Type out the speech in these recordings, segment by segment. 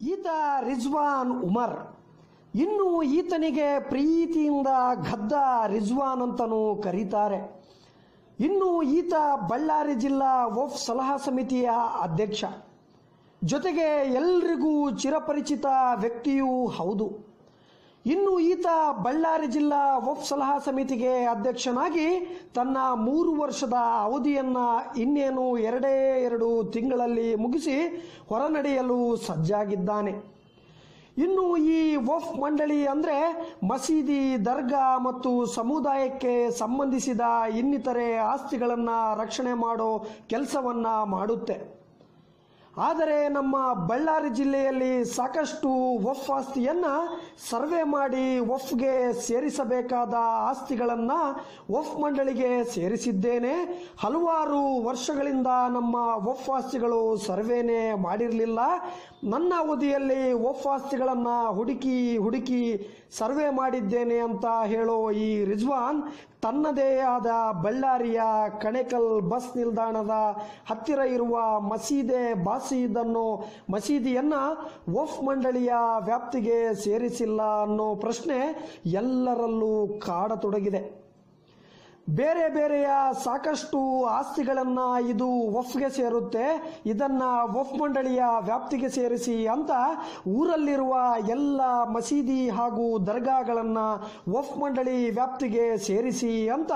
ಈತ ರಿಜ್ವಾನ್ ಉಮರ್. ಇನ್ನು ಈತನಿಗೆ ಪ್ರೀತಿಯಿಂದ ಗದ್ದ ರಿಜ್ವಾನ್ ಅಂತನೂ ಕರೀತಾರೆ. ಇನ್ನು ಈತ ಬಳ್ಳಾರಿ ಜಿಲ್ಲಾ ವಫ್ ಸಲಹಾ ಸಮಿತಿಯ ಅಧ್ಯಕ್ಷ. ಜೊತೆಗೆ ಎಲ್ರಿಗೂ ಚಿರಪರಿಚಿತ ವ್ಯಕ್ತಿಯೂ ಹೌದು. ಇನ್ನು ಈತ ಬಳ್ಳಾರಿ ಜಿಲ್ಲಾ ವಫ್ ಸಲಹಾ ಸಮಿತಿಗೆ ಅಧ್ಯಕ್ಷನಾಗಿ ತನ್ನ ಮೂರು ವರ್ಷದ ಅವಧಿಯನ್ನು ಇನ್ನೇನು ಎರಡೇ ಎರಡು ತಿಂಗಳಲ್ಲಿ ಮುಗಿಸಿ ಹೊರನಡೆಯಲು ಸಜ್ಜಾಗಿದ್ದಾನೆ. ಇನ್ನು ಈ ವಫ್ ಮಂಡಳಿ ಅಂದರೆ ಮಸೀದಿ, ದರ್ಗಾ ಮತ್ತು ಸಮುದಾಯಕ್ಕೆ ಸಂಬಂಧಿಸಿದ ಇನ್ನಿತರೆ ಆಸ್ತಿಗಳನ್ನು ರಕ್ಷಣೆ ಮಾಡೋ ಕೆಲಸವನ್ನು ಮಾಡುತ್ತೆ. ಆದರೆ ನಮ್ಮ ಬಳ್ಳಾರಿ ಜಿಲ್ಲೆಯಲ್ಲಿ ಸಾಕಷ್ಟು ಒಫ್ ಆಸ್ತಿಯನ್ನ ಸರ್ವೆ ಮಾಡಿ ಒಫ್ಗೆ ಸೇರಿಸಬೇಕಾದ ಆಸ್ತಿಗಳನ್ನ ಒಫ್ ಮಂಡಳಿಗೆ ಸೇರಿಸಿದ್ದೇನೆ. ಹಲವಾರು ವರ್ಷಗಳಿಂದ ನಮ್ಮ ಒಫ್ ಆಸ್ತಿಗಳು ಸರ್ವೇನೆ ಮಾಡಿರಲಿಲ್ಲ. ನನ್ನ ಅವಧಿಯಲ್ಲಿ ಒಫ್ ಆಸ್ತಿಗಳನ್ನ ಹುಡುಕಿ ಹುಡುಕಿ ಸರ್ವೆ ಮಾಡಿದ್ದೇನೆ ಅಂತ ಹೇಳೋ ಈ ರಿಜ್ವಾನ್ ತನ್ನದೇ ಆದ ಬಳ್ಳಾರಿಯ ಕಣೆಕಲ್ ಬಸ್ ನಿಲ್ದಾಣದ ಹತ್ತಿರ ಇರುವ ಮಸೀದೆ ಬಾಸಿದನ್ನು ಮಸೀದಿಯನ್ನು ವಫ್ ಮಂಡಳಿಯ ವ್ಯಾಪ್ತಿಗೆ ಸೇರಿಸಿಲ್ಲ ಅನ್ನೋ ಪ್ರಶ್ನೆ ಎಲ್ಲರಲ್ಲೂ ಕಾಡತೊಡಗಿದೆ. ಬೇರೆ ಬೇರೆಯ ಸಾಕಷ್ಟು ಆಸ್ತಿಗಳನ್ನ ಇದು ವಫ್ಗೆ ಸೇರುತ್ತೆ. ಇದನ್ನ ವಫ್ ಮಂಡಳಿಯ ವ್ಯಾಪ್ತಿಗೆ ಸೇರಿಸಿ ಅಂತ ಊರಲ್ಲಿರುವ ಎಲ್ಲ ಮಸೀದಿ ಹಾಗೂ ದರ್ಗಾಗಳನ್ನ ವಫ್ ಮಂಡಳಿ ವ್ಯಾಪ್ತಿಗೆ ಸೇರಿಸಿ ಅಂತ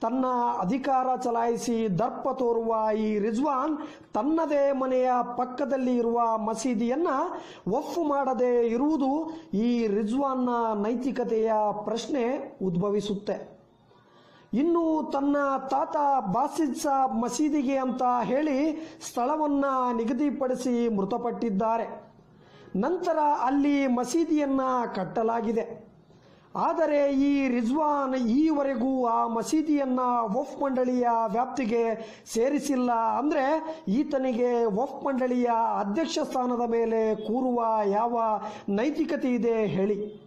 ತನ್ನ ಅಧಿಕಾರ ಚಲಾಯಿಸಿ ದರ್ಪ ತೋರುವ ಈ ರಿಜ್ವಾನ್ ತನ್ನದೇ ಮನೆಯ ಪಕ್ಕದಲ್ಲಿ ಇರುವ ಮಸೀದಿಯನ್ನ ವಫ್ ಮಾಡದೇ ಇರುವುದು ಈ ರಿಜ್ವಾನ್ನ ನೈತಿಕತೆಯ ಪ್ರಶ್ನೆ ಉದ್ಭವಿಸುತ್ತೆ. ಇನ್ನು ತನ್ನ ತಾತ ಬಾಸಿದ್ ಸಾಬ್ ಮಸೀದಿಗೆ ಅಂತ ಹೇಳಿ ಸ್ಥಳವನ್ನ ನಿಗದಿಪಡಿಸಿ ಮೃತಪಟ್ಟಿದ್ದಾರೆ. ನಂತರ ಅಲ್ಲಿ ಮಸೀದಿಯನ್ನ ಕಟ್ಟಲಾಗಿದೆ. ಆದರೆ ಈ ರಿಜ್ವಾನ್ ಈವರೆಗೂ ಆ ಮಸೀದಿಯನ್ನ ವಫ್ ಮಂಡಳಿಯ ವ್ಯಾಪ್ತಿಗೆ ಸೇರಿಸಿಲ್ಲ ಅಂದ್ರೆ ಈತನಿಗೆ ವಫ್ ಮಂಡಳಿಯ ಅಧ್ಯಕ್ಷ ಸ್ಥಾನದ ಮೇಲೆ ಕೂರುವ ಯಾವ ನೈತಿಕತೆ ಇದೆ ಹೇಳಿ.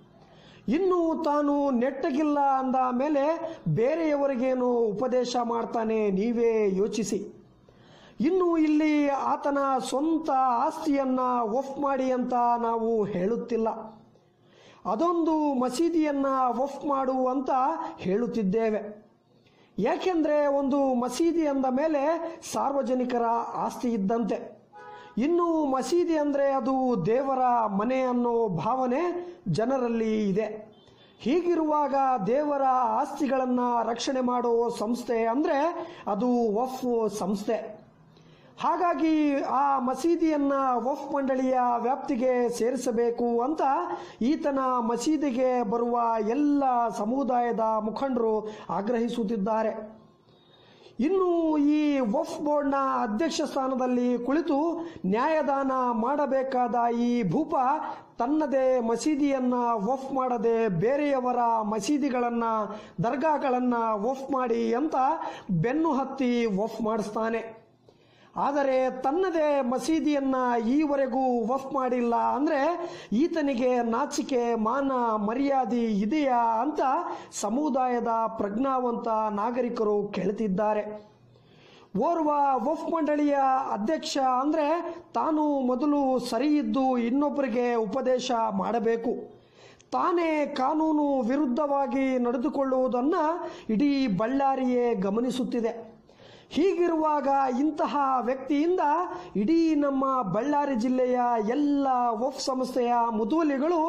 ಇನ್ನು ತಾನು ನೆಟ್ಟಗಿಲ್ಲ ಅಂದ ಮೇಲೆ ಬೇರೆಯವರಿಗೇನು ಉಪದೇಶ ಮಾಡ್ತಾನೆ ನೀವೇ ಯೋಚಿಸಿ. ಇನ್ನು ಇಲ್ಲಿ ಆತನ ಸ್ವಂತ ಆಸ್ತಿಯನ್ನ ಒಫ್ ಮಾಡಿ ಅಂತ ನಾವು ಹೇಳುತ್ತಿಲ್ಲ. ಅದೊಂದು ಮಸೀದಿಯನ್ನ ಒಫ್ ಮಾಡು ಅಂತ ಹೇಳುತ್ತಿದ್ದೇವೆ. ಯಾಕೆಂದ್ರೆ ಒಂದು ಮಸೀದಿ ಅಂದ ಮೇಲೆ ಸಾರ್ವಜನಿಕರ ಆಸ್ತಿ ಇದ್ದಂತೆ. ಇನ್ನು ಮಸೀದಿ ಅಂದರೆ ಅದು ದೇವರ ಮನೆ ಅನ್ನೋ ಭಾವನೆ ಜನರಲ್ಲಿ ಇದೆ. ಹೀಗಿರುವಾಗ ದೇವರ ಆಸ್ತಿಗಳನ್ನು ರಕ್ಷಣೆ ಮಾಡೋ ಸಂಸ್ಥೆ ಅಂದರೆ ಅದು ವಫ್ ಸಂಸ್ಥೆ. ಹಾಗಾಗಿ ಆ ಮಸೀದಿಯನ್ನ ವಫ್ ಮಂಡಳಿಯ ವ್ಯಾಪ್ತಿಗೆ ಸೇರಿಸಬೇಕು ಅಂತ ಈತನ ಮಸೀದಿಗೆ ಬರುವ ಎಲ್ಲ ಸಮುದಾಯದ ಮುಖಂಡರು ಆಗ್ರಹಿಸುತ್ತಿದ್ದಾರೆ. ಇನ್ನು ಈ ವಫ್ ಬೋರ್ಡ್ನ ಅಧ್ಯಕ್ಷ ಸ್ಥಾನದಲ್ಲಿ ಕುಳಿತು ನ್ಯಾಯದಾನ ಮಾಡಬೇಕಾದ ಈ ಭೂಪ ತನ್ನದೇ ಮಸೀದಿಯನ್ನ ವಫ್ ಮಾಡದೆ ಬೇರೆಯವರ ಮಸೀದಿಗಳನ್ನ, ದರ್ಗಾಗಳನ್ನ ವಫ್ ಮಾಡಿ ಅಂತ ಬೆನ್ನು ಹತ್ತಿ ವಫ್ ಮಾಡಿಸ್ತಾನೆ. ಆದರೆ ತನ್ನದೇ ಮಸೀದಿಯನ್ನು ಈವರೆಗೂ ವಫ್ ಮಾಡಿಲ್ಲ ಅಂದರೆ ಈತನಿಗೆ ನಾಚಿಕೆ, ಮಾನ, ಮರ್ಯಾದೆ ಇದೆಯಾ ಅಂತ ಸಮುದಾಯದ ಪ್ರಜ್ಞಾವಂತ ನಾಗರಿಕರು ಕೇಳ್ತಿದ್ದಾರೆ. ಓರ್ವ ವಫ್ ಮಂಡಳಿಯ ಅಧ್ಯಕ್ಷ ಅಂದರೆ ತಾನು ಮೊದಲು ಸರಿ ಇದ್ದು ಇನ್ನೊಬ್ಬರಿಗೆ ಉಪದೇಶ ಮಾಡಬೇಕು. ತಾನೇ ಕಾನೂನು ವಿರುದ್ಧವಾಗಿ ನಡೆದುಕೊಳ್ಳುವುದನ್ನು ಇಡೀ ಬಳ್ಳಾರಿಯೇ ಗಮನಿಸುತ್ತಿದೆ. ಹೀಗಿರುವಾಗ ಇಂತಹ ವ್ಯಕ್ತಿಯಿಂದ ಇಡೀ ನಮ್ಮ ಬಳ್ಳಾರಿ ಜಿಲ್ಲೆಯ ಎಲ್ಲ ವಫ್ ಸಂಸ್ಥೆಯ ಮುದುವಲಿಗಳು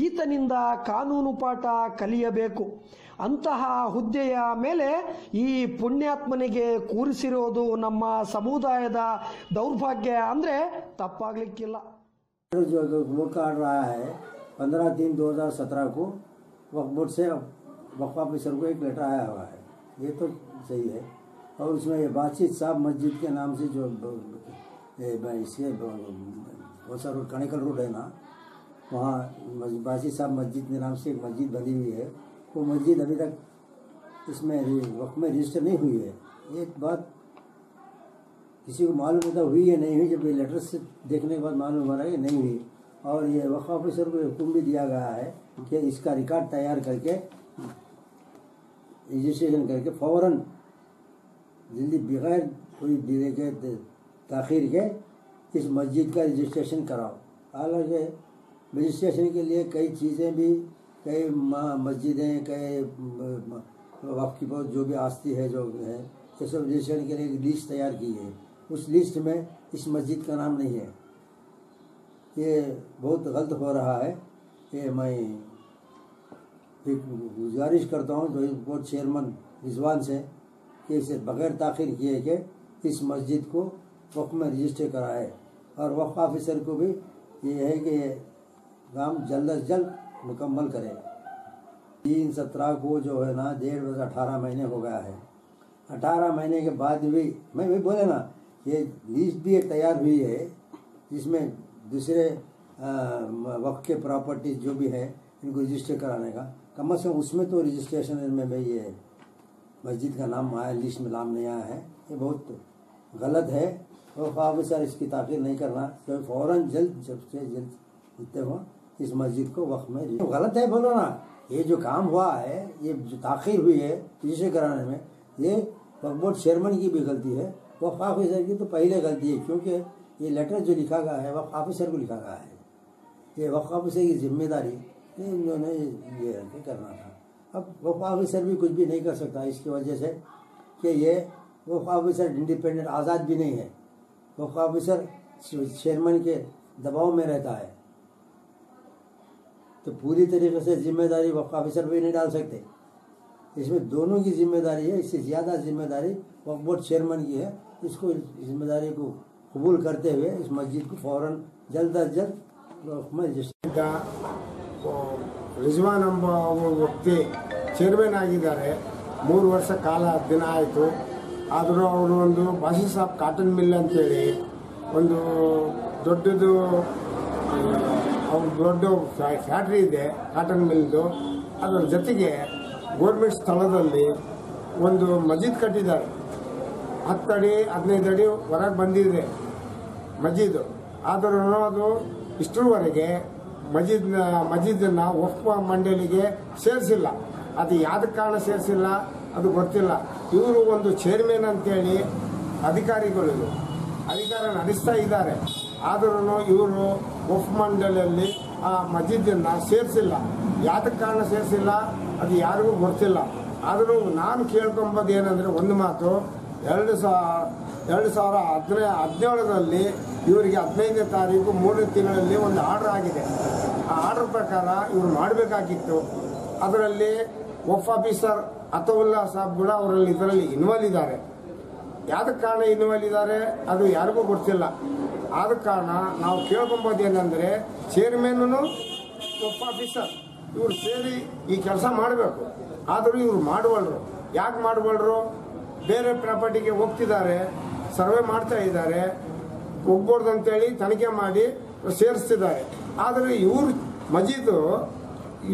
ಈತನಿಂದ ಕಾನೂನು ಪಾಠ ಕಲಿಯಬೇಕು ಅಂತಹ ಹುದ್ದೆಯ ಮೇಲೆ ಈ ಪುಣ್ಯಾತ್ಮನಿಗೆ ಕೂರಿಸಿರೋದು ನಮ್ಮ ಸಮುದಾಯದ ದೌರ್ಭಾಗ್ಯ ಅಂದರೆ ತಪ್ಪಾಗ್ಲಿಕ್ಕಿಲ್ಲ जो जो वो काट रहा है पंद्रह तीन दो हजार सत्रह को वक्फ बोर्ड से वक्फ ऑफिसर को एक लेटर आया हुआ है ये तो सही है और उसमें ये बातचीत साहब मस्जिद के नाम से जो इसके बहुत रोड कणिकल रोड है ना, वहाँ बातचीत साहब मस्जिद के नाम से एक मस्जिद बनी हुई है। वो मस्जिद अभी तक इसमें वक्त में रजिस्टर नहीं हुई है। एक बात किसी को मालूम होता हुई या नहीं हुई, जब ये लेटर से देखने के बाद मालूम हो रहा है कि नहीं हुई। और ये वक्फ ऑफिसर को हुक्म भी दिया गया है कि इसका रिकॉर्ड तैयार करके रजिस्ट्रेशन करके फ़ौरन जल्दी बगैर कोई डिले के तखिर के इस मस्जिद का रजिस्ट्रेशन कराओ। हालाँकि रजिस्ट्रेशन के लिए कई चीज़ें भी, कई मस्जिदें, कई म- की जो भी आस्ती है, जो है, ये सब रजिस्ट्रेशन के लिए एक लिस्ट तैयार की है। उस लिस्ट में इस मस्जिद का नाम नहीं है। ये बहुत गलत हो रहा है। ये मैं एक गुजारिश करता हूँ, जो बोर्ड चेयरमैन रिजवान से कि इसे बगैर ताखिर किए कि इस मस्जिद को वक्फ में रजिस्टर कराए। और वक्फ ऑफिसर को भी ये है कि ये काम जल्द अज जल्द मुकम्मल करें। तीन सत्रह को जो है ना, डेढ़ बजे अठारह महीने हो गया है। अठारह महीने के बाद भी, मैं भी बोले ना, ये लिस्ट भी तैयार हुई है, जिसमें दूसरे वक्त के प्रॉपर्टीज़ जो भी है, इनको रजिस्टर कराने का। कम अज़ कम उसमें तो रजिस्ट्रेशन में भी ये मस्जिद का नाम आया लिस्ट में नाम नहीं आया है। ये बहुत गलत है। और सर इसकी ताखिर नहीं करना। तो फ़ौरन जल्द, जब से जल्द जितने हो, इस मस्जिद को वक्त में तो गलत है बोलो ना ये जो काम हुआ है, ये जो ताखिर हुई है रजिस्टर कराने में, ये बोर्ड चेयरमैन की भी गलती है। वक्फ ऑफिसर की तो पहले गलती है, क्योंकि ये लेटर जो लिखा गया है वक्फ ऑफिसर को लिखा गया है। ये वक्फ ऑफिसर की ज़िम्मेदारी, इन्होंने ये करना था। अब वफा ऑफिसर भी कुछ भी नहीं कर सकता इसकी वजह से कि ये वफा ऑफिसर इंडिपेंडेंट आज़ाद भी नहीं है। वफा ऑफिसर चेयरमैन के दबाव में रहता है। तो पूरी तरीके से ज़िम्मेदारी वफा ऑफिसर भी नहीं डाल सकते। इसमें दोनों की ज़िम्मेदारी है, इससे ज़्यादा ज़िम्मेदारी वक्फ बोर्ड चेयरमैन की है। इसको ज़िम्मेदारी को कबूल करते हुए इस मस्जिद को फ़ौर जल्द अज जल्द ರಿಜ್ವಾನ್ ಎಂಬ ವ್ಯಕ್ತಿ ಚೇರ್ಮನ್ ಆಗಿದ್ದಾರೆ. ಮೂರು ವರ್ಷ ಕಾಲ ದಿನ ಆಯಿತು. ಆದರೂ ಅವರು ಒಂದು ಬಾಸಿಸ್ ಆಫ್ ಕಾಟನ್ ಮಿಲ್ ಅಂತೇಳಿ ಒಂದು ದೊಡ್ಡದು ಅವ್ರ ದೊಡ್ಡ ಫ್ಯಾಕ್ಟ್ರಿ ಇದೆ ಕಾಟನ್ ಮಿಲ್ದು ಅದರ ಜೊತೆಗೆ ಗೋರ್ಮೆಂಟ್ ಸ್ಥಳದಲ್ಲಿ ಒಂದು ಮಸ್ಜಿದ್ ಕಟ್ಟಿದ್ದಾರೆ. ಹತ್ತು ಅಡಿ, ಹದಿನೈದು ಅಡಿ ಹೊರಗೆ ಬಂದಿದೆ ಮಜೀದು ಆದರೂ ಅದು ಇಷ್ಟರವರೆಗೆ ಮಜೀದ್ ಮಜೀದನ್ನ ವಕ್ಫ ಮಂಡಳಿಗೆ ಸೇರಿಸಿಲ್ಲ. ಅದು ಯಾವ ಕಾರಣ ಸೇರಿಸಿಲ್ಲ? ಅದು ಗೊತ್ತಿಲ್ಲ. ಇವರು ಒಂದು ಚೇರ್ಮನ್ ಅಂತೇಳಿ ಅಧಿಕಾರಿಗಳು. ಅಧಿಕಾರ ನಡೆಸ್ತಾ ಇದ್ದಾರೆ. ಆದರೂ ಇವರು ವಕ್ಫ್ ಮಂಡಳಿಯಲ್ಲಿ ಆ ಮಜೀದನ್ನ ಸೇರಿಸಿಲ್ಲ. ಯಾವ ಕಾರಣ ಸೇರಿಸಿಲ್ಲ? ಅದು ಯಾರಿಗೂ ಗೊತ್ತಿಲ್ಲ. ಆದರೂ ನಾನು ಕೇಳ್ಕೊಂಬೋದು ಏನಂದರೆ ಒಂದು ಮಾತು. ಎರಡು ಸಾವಿರ ಎರಡು ಸಾವಿರ ಹದಿನೇ, ಹದಿನೇಳರಲ್ಲಿ ಇವರಿಗೆ ಹದಿನೈದನೇ ತಾರೀಕು, ಮೂರನೇ ತಿಂಗಳಲ್ಲಿ ಒಂದು ಆರ್ಡರ್ ಆಗಿದೆ. ಆ ಆರ್ಡರ್ ಪ್ರಕಾರ ಇವರು ಮಾಡಬೇಕಾಗಿತ್ತು. ಅದರಲ್ಲಿ ಒಫ್ ಆಫೀಸರ್ ಅತವುಲ್ಲಾ ಸಾಬ್ ಕೂಡ ಅವರಲ್ಲಿ ಇದರಲ್ಲಿ ಇನ್ವಾಲ್ವ್ ಇದ್ದಾರೆ. ಯಾವ ಕಾರಣ ಇನ್ವಾಲ್ವ್ ಇದ್ದಾರೆ, ಅದು ಯಾರಿಗೂ ಗೊತ್ತಿಲ್ಲ. ಆದ ಕಾರಣ ನಾವು ಕೇಳ್ಕೊಬೋದು ಏನಂದರೆ ಚೇರ್ಮನ್ನು ಒಫ್ ಆಫೀಸರ್. ಇವರು ಸೇರಿ ಈ ಕೆಲಸ ಮಾಡಬೇಕು. ಆದರೂ ಇವರು ಮಾಡಬಲ್ರು ಯಾಕೆ ಮಾಡಬಲ್ರು ಬೇರೆ ಪ್ರಾಪರ್ಟಿಗೆ ಹೋಗ್ತಿದ್ದಾರೆ. ಸರ್ವೆ ಮಾಡ್ತಾ ಇದ್ದಾರೆ. ಹೋಗ್ಬಾರ್ದು ಅಂತೇಳಿ ತನಿಖೆ ಮಾಡಿ ಸೇರಿಸ್ತಿದ್ದಾರೆ. ಆದರೆ ಇವರು ಮಜೀದು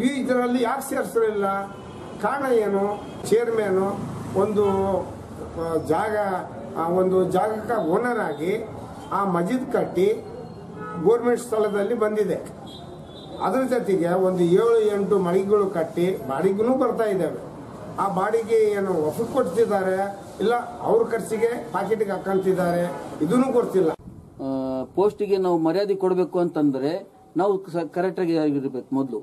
ಈ ಇದರಲ್ಲಿ ಯಾಕೆ ಸೇರಿಸಲಿಲ್ಲ? ಕಾರಣ ಏನು? ಚೇರ್ಮೇನು ಒಂದು ಜಾಗ ಒಂದು ಜಾಗಕ್ಕೆ ಓನರ್ ಆಗಿ ಆ ಮಜೀದ್ ಕಟ್ಟಿ ಗೋರ್ಮೆಂಟ್ ಸ್ಥಳದಲ್ಲಿ ಬಂದಿದೆ. ಅದರ ಜೊತೆಗೆ ಒಂದು ಏಳು, ಎಂಟು ಮಳಿಗೆಗಳು ಕಟ್ಟಿ ಬಾಡಿಗೆನೂ ಬರ್ತಾ ಇದ್ದಾವೆ. ಆ ಬಾಡಿಗೆ ಏನು ಹೊಸ ಕೊಡ್ತಿದ್ದಾರೆ? ಇಲ್ಲ, ಅವ್ರ ಖರ್ಚಿಗೆ ಪಾಕೆಟ್ಗೆ ಹಾಕಂತಿದ್ದಾರೆ. ಇದನ್ನು ಕೊಡ್ತಿಲ್ಲ. ಪೋಸ್ಟಿಗೆ ನಾವು ಮರ್ಯಾದೆ ಕೊಡಬೇಕು ಅಂತಂದ್ರೆ ನಾವು ಕರೆಕ್ಟಾಗಿ ಆಗಿರ್ಬೇಕು ಮೊದಲು.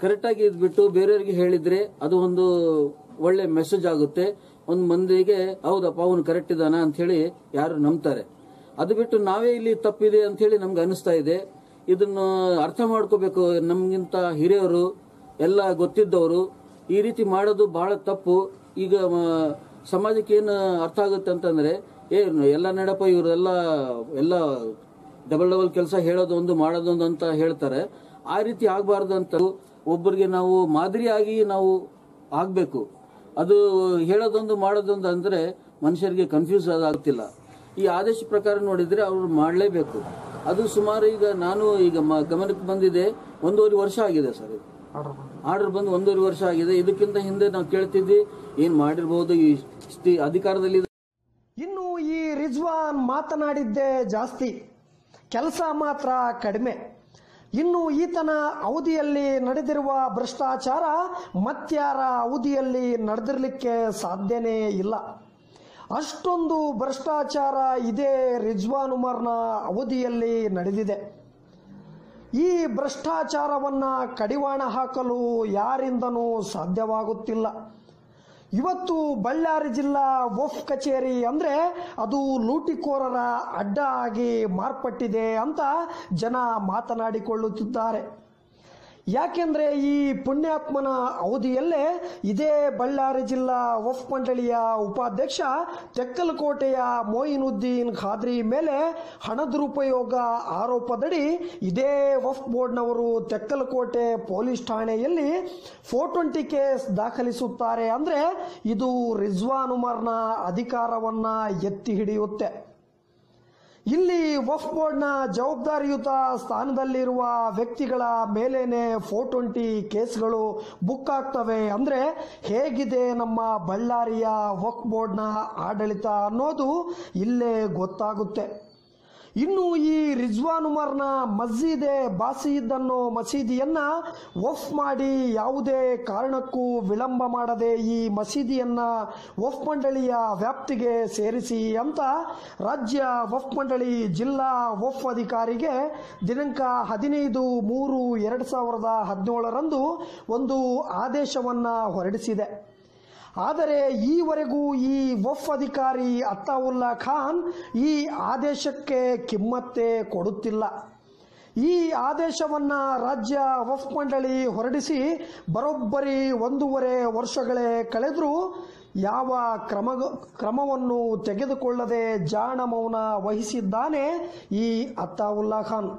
ಕರೆಕ್ಟಾಗಿ ಇದ್ಬಿಟ್ಟು ಬೇರೆಯವ್ರಿಗೆ ಹೇಳಿದ್ರೆ ಅದು ಒಂದು ಒಳ್ಳೆ ಮೆಸೇಜ್ ಆಗುತ್ತೆ. ಒಂದು ಮಂದಿಗೆ, ಹೌದಪ್ಪ, ಅವನು ಕರೆಕ್ಟ್ ಇದ್ದಾನ ಅಂತ ಹೇಳಿ ಯಾರು ನಂಬ್ತಾರೆ. ಅದು ಬಿಟ್ಟು ನಾವೇ ಇಲ್ಲಿ ತಪ್ಪಿದೆ ಅಂತ ಹೇಳಿ ನಮ್ಗೆ ಅನಿಸ್ತಾ ಇದೆ. ಇದನ್ನು ಅರ್ಥ ಮಾಡ್ಕೋಬೇಕು. ನಮಗಿಂತ ಹಿರಿಯರು, ಎಲ್ಲ ಗೊತ್ತಿದ್ದವರು ಈ ರೀತಿ ಮಾಡೋದು ಬಹಳ ತಪ್ಪು. ಈಗ ಸಮಾಜಕ್ಕೆ ಏನು ಅರ್ಥ ಆಗುತ್ತೆ ಅಂತಂದ್ರೆ, ಏ, ಎಲ್ಲ ನಡಪ ಇವರೆಲ್ಲ ಎಲ್ಲ ಡಬಲ್ ಡಬಲ್ ಕೆಲಸ ಹೇಳೋದೊಂದು, ಮಾಡೋದೊಂದು ಅಂತ ಹೇಳ್ತಾರೆ. ಆ ರೀತಿ ಆಗಬಾರ್ದು ಅಂತ ಒಬ್ಬರಿಗೆ ನಾವು ಮಾದರಿಯಾಗಿ ನಾವು ಆಗಬೇಕು. ಅದು ಹೇಳೋದೊಂದು, ಮಾಡೋದೊಂದು ಅಂದರೆ ಮನುಷ್ಯರಿಗೆ ಕನ್ಫ್ಯೂಸ್ ಆಗ್ತಿಲ್ಲ ಈ ಆದೇಶ ಪ್ರಕಾರ ನೋಡಿದರೆ ಅವರು ಮಾಡಲೇಬೇಕು. ಅದು ಸುಮಾರು ಈಗ ನಾನು ಈಗ ಗಮನಕ್ಕೆ ಬಂದಿದೆ, ಒಂದೂವರೆ ವರ್ಷ ಆಗಿದೆ ಸರ್ ಆರ್ಡರ್ ಬಂದು ಒಂದೂವರೆ ವರ್ಷ ಆಗಿದೆ. ಇದಕ್ಕಿಂತ ಹಿಂದೆ ನಾವು ಕೇಳ್ತಿದ್ವಿ, ಏನ್ ಮಾಡಿರ್ಬೋದು ಈ ಅಧಿಕಾರದಲ್ಲಿ ಇನ್ನು ಈ ರಿಜ್ವಾನ್ ಮಾತನಾಡಿದ್ದೇ ಜಾಸ್ತಿ. ಕೆಲಸ ಮಾತ್ರ ಕಡಿಮೆ. ಇನ್ನು ಈತನ ಅವಧಿಯಲ್ಲಿ ನಡೆದಿರುವ ಭ್ರಷ್ಟಾಚಾರ ಮತ್ಯಾರ ಅವಧಿಯಲ್ಲಿ ನಡೆದಿರಲಿಕ್ಕೆ ಸಾಧ್ಯನೇ ಇಲ್ಲ. ಅಷ್ಟೊಂದು ಭ್ರಷ್ಟಾಚಾರ ಇದೇ ರಿಜ್ವಾನ್ ಉಮರ್ನ ಅವಧಿಯಲ್ಲಿ ನಡೆದಿದೆ. ಈ ಭ್ರಷ್ಟಾಚಾರವನ್ನ ಕಡಿವಾಣ ಹಾಕಲು ಯಾರಿಂದನೂ ಸಾಧ್ಯವಾಗುತ್ತಿಲ್ಲ. ಇವತ್ತು ಬಳ್ಳಾರಿ ಜಿಲ್ಲಾ ವಫ್ ಕಚೇರಿ ಅಂದ್ರೆ ಅದು ಲೂಟಿಕೋರರ ಅಡ್ಡ ಆಗಿ ಮಾರ್ಪಟ್ಟಿದೆ ಅಂತ ಜನ ಮಾತನಾಡಿಕೊಳ್ಳುತ್ತಿದ್ದಾರೆ. ಯಾಕೆಂದ್ರೆ ಈ ಪುಣ್ಯಾತ್ಮನ ಅವಧಿಯಲ್ಲೇ ಇದೇ ಬಳ್ಳಾರಿ ಜಿಲ್ಲಾ ವಫ್ ಮಂಡಳಿಯ ಉಪಾಧ್ಯಕ್ಷ ತೆಕ್ಕಲಕೋಟೆಯ ಮೊಯಿನುದ್ದೀನ್ ಖಾದ್ರಿ ಮೇಲೆ ಹಣ ದುರುಪಯೋಗ ಆರೋಪದಡಿ ಇದೇ ವಫ್ ಬೋರ್ಡ್ನವರು ತೆಕ್ಕಲಕೋಟೆ ಪೊಲೀಸ್ ಠಾಣೆಯಲ್ಲಿ ಫೋರ್ ಟ್ವೆಂಟಿ ಕೇಸ್ ದಾಖಲಿಸುತ್ತಾರೆ ಅಂದ್ರೆ ಇದು ರಿಜ್ವಾನ್ ಉಮರ್ನ ಅಧಿಕಾರವನ್ನ ಎತ್ತಿ ಹಿಡಿಯುತ್ತೆ. ಇಲ್ಲಿ ವಫ್ ಬೋರ್ಡ್ನ ಜವಾಬ್ದಾರಿಯುತ ಸ್ಥಾನದಲ್ಲಿರುವ ವ್ಯಕ್ತಿಗಳ ಮೇಲೇನೆ ಫೋರ್ ಟ್ವೆಂಟಿ ಕೇಸ್ಗಳು ಬುಕ್ ಆಗ್ತವೆ ಅಂದ್ರೆ ಹೇಗಿದೆ ನಮ್ಮ ಬಳ್ಳಾರಿಯ ವಕ್ಫ್ ಬೋರ್ಡ್ನ ಆಡಳಿತ ಅನ್ನೋದು ಇಲ್ಲೇ ಗೊತ್ತಾಗುತ್ತೆ. ಇನ್ನು ಈ ರಿಜ್ವಾನ್ ಉಮರ್ನ ಮಸ್ಜಿದೆ ಬಾಸೀದ್ ಅನ್ನೋ ಮಸೀದಿಯನ್ನ ವಫ್ ಮಾಡಿ ಯಾವುದೇ ಕಾರಣಕ್ಕೂ ವಿಳಂಬ ಮಾಡದೆ ಈ ಮಸೀದಿಯನ್ನ ವಫ್ ಮಂಡಳಿಯ ವ್ಯಾಪ್ತಿಗೆ ಸೇರಿಸಿ ಅಂತ ರಾಜ್ಯ ವಫ್ ಮಂಡಳಿ ಜಿಲ್ಲಾ ವಫ್ ಅಧಿಕಾರಿಗೆ ದಿನಾಂಕ ಹದಿನೈದು ಮೂರು ಎರಡು ಸಾವಿರದ ಹದಿನೇಳರಂದು ಒಂದು ಆದೇಶವನ್ನ ಹೊರಡಿಸಿದೆ. ಆದರೆ ಈವರೆಗೂ ಈ ವಫ್ ಅಧಿಕಾರಿ ಅತ್ತಾವುಲ್ಲಾ ಖಾನ್ ಈ ಆದೇಶಕ್ಕೆ ಕಿಮ್ಮತ್ತೆ ಕೊಡುತ್ತಿಲ್ಲ. ಈ ಆದೇಶವನ್ನು ರಾಜ್ಯ ವಫ್ ಮಂಡಳಿ ಹೊರಡಿಸಿ ಬರೋಬ್ಬರಿ ಒಂದೂವರೆ ವರ್ಷಗಳೇ ಕಳೆದರೂ ಯಾವ ಕ್ರಮ ಕ್ರಮವನ್ನು ತೆಗೆದುಕೊಳ್ಳದೆ ಜಾಣ ಮೌನ ವಹಿಸಿದ್ದಾನೆ ಈ ಅತ್ತಾವುಲ್ಲಾ ಖಾನ್.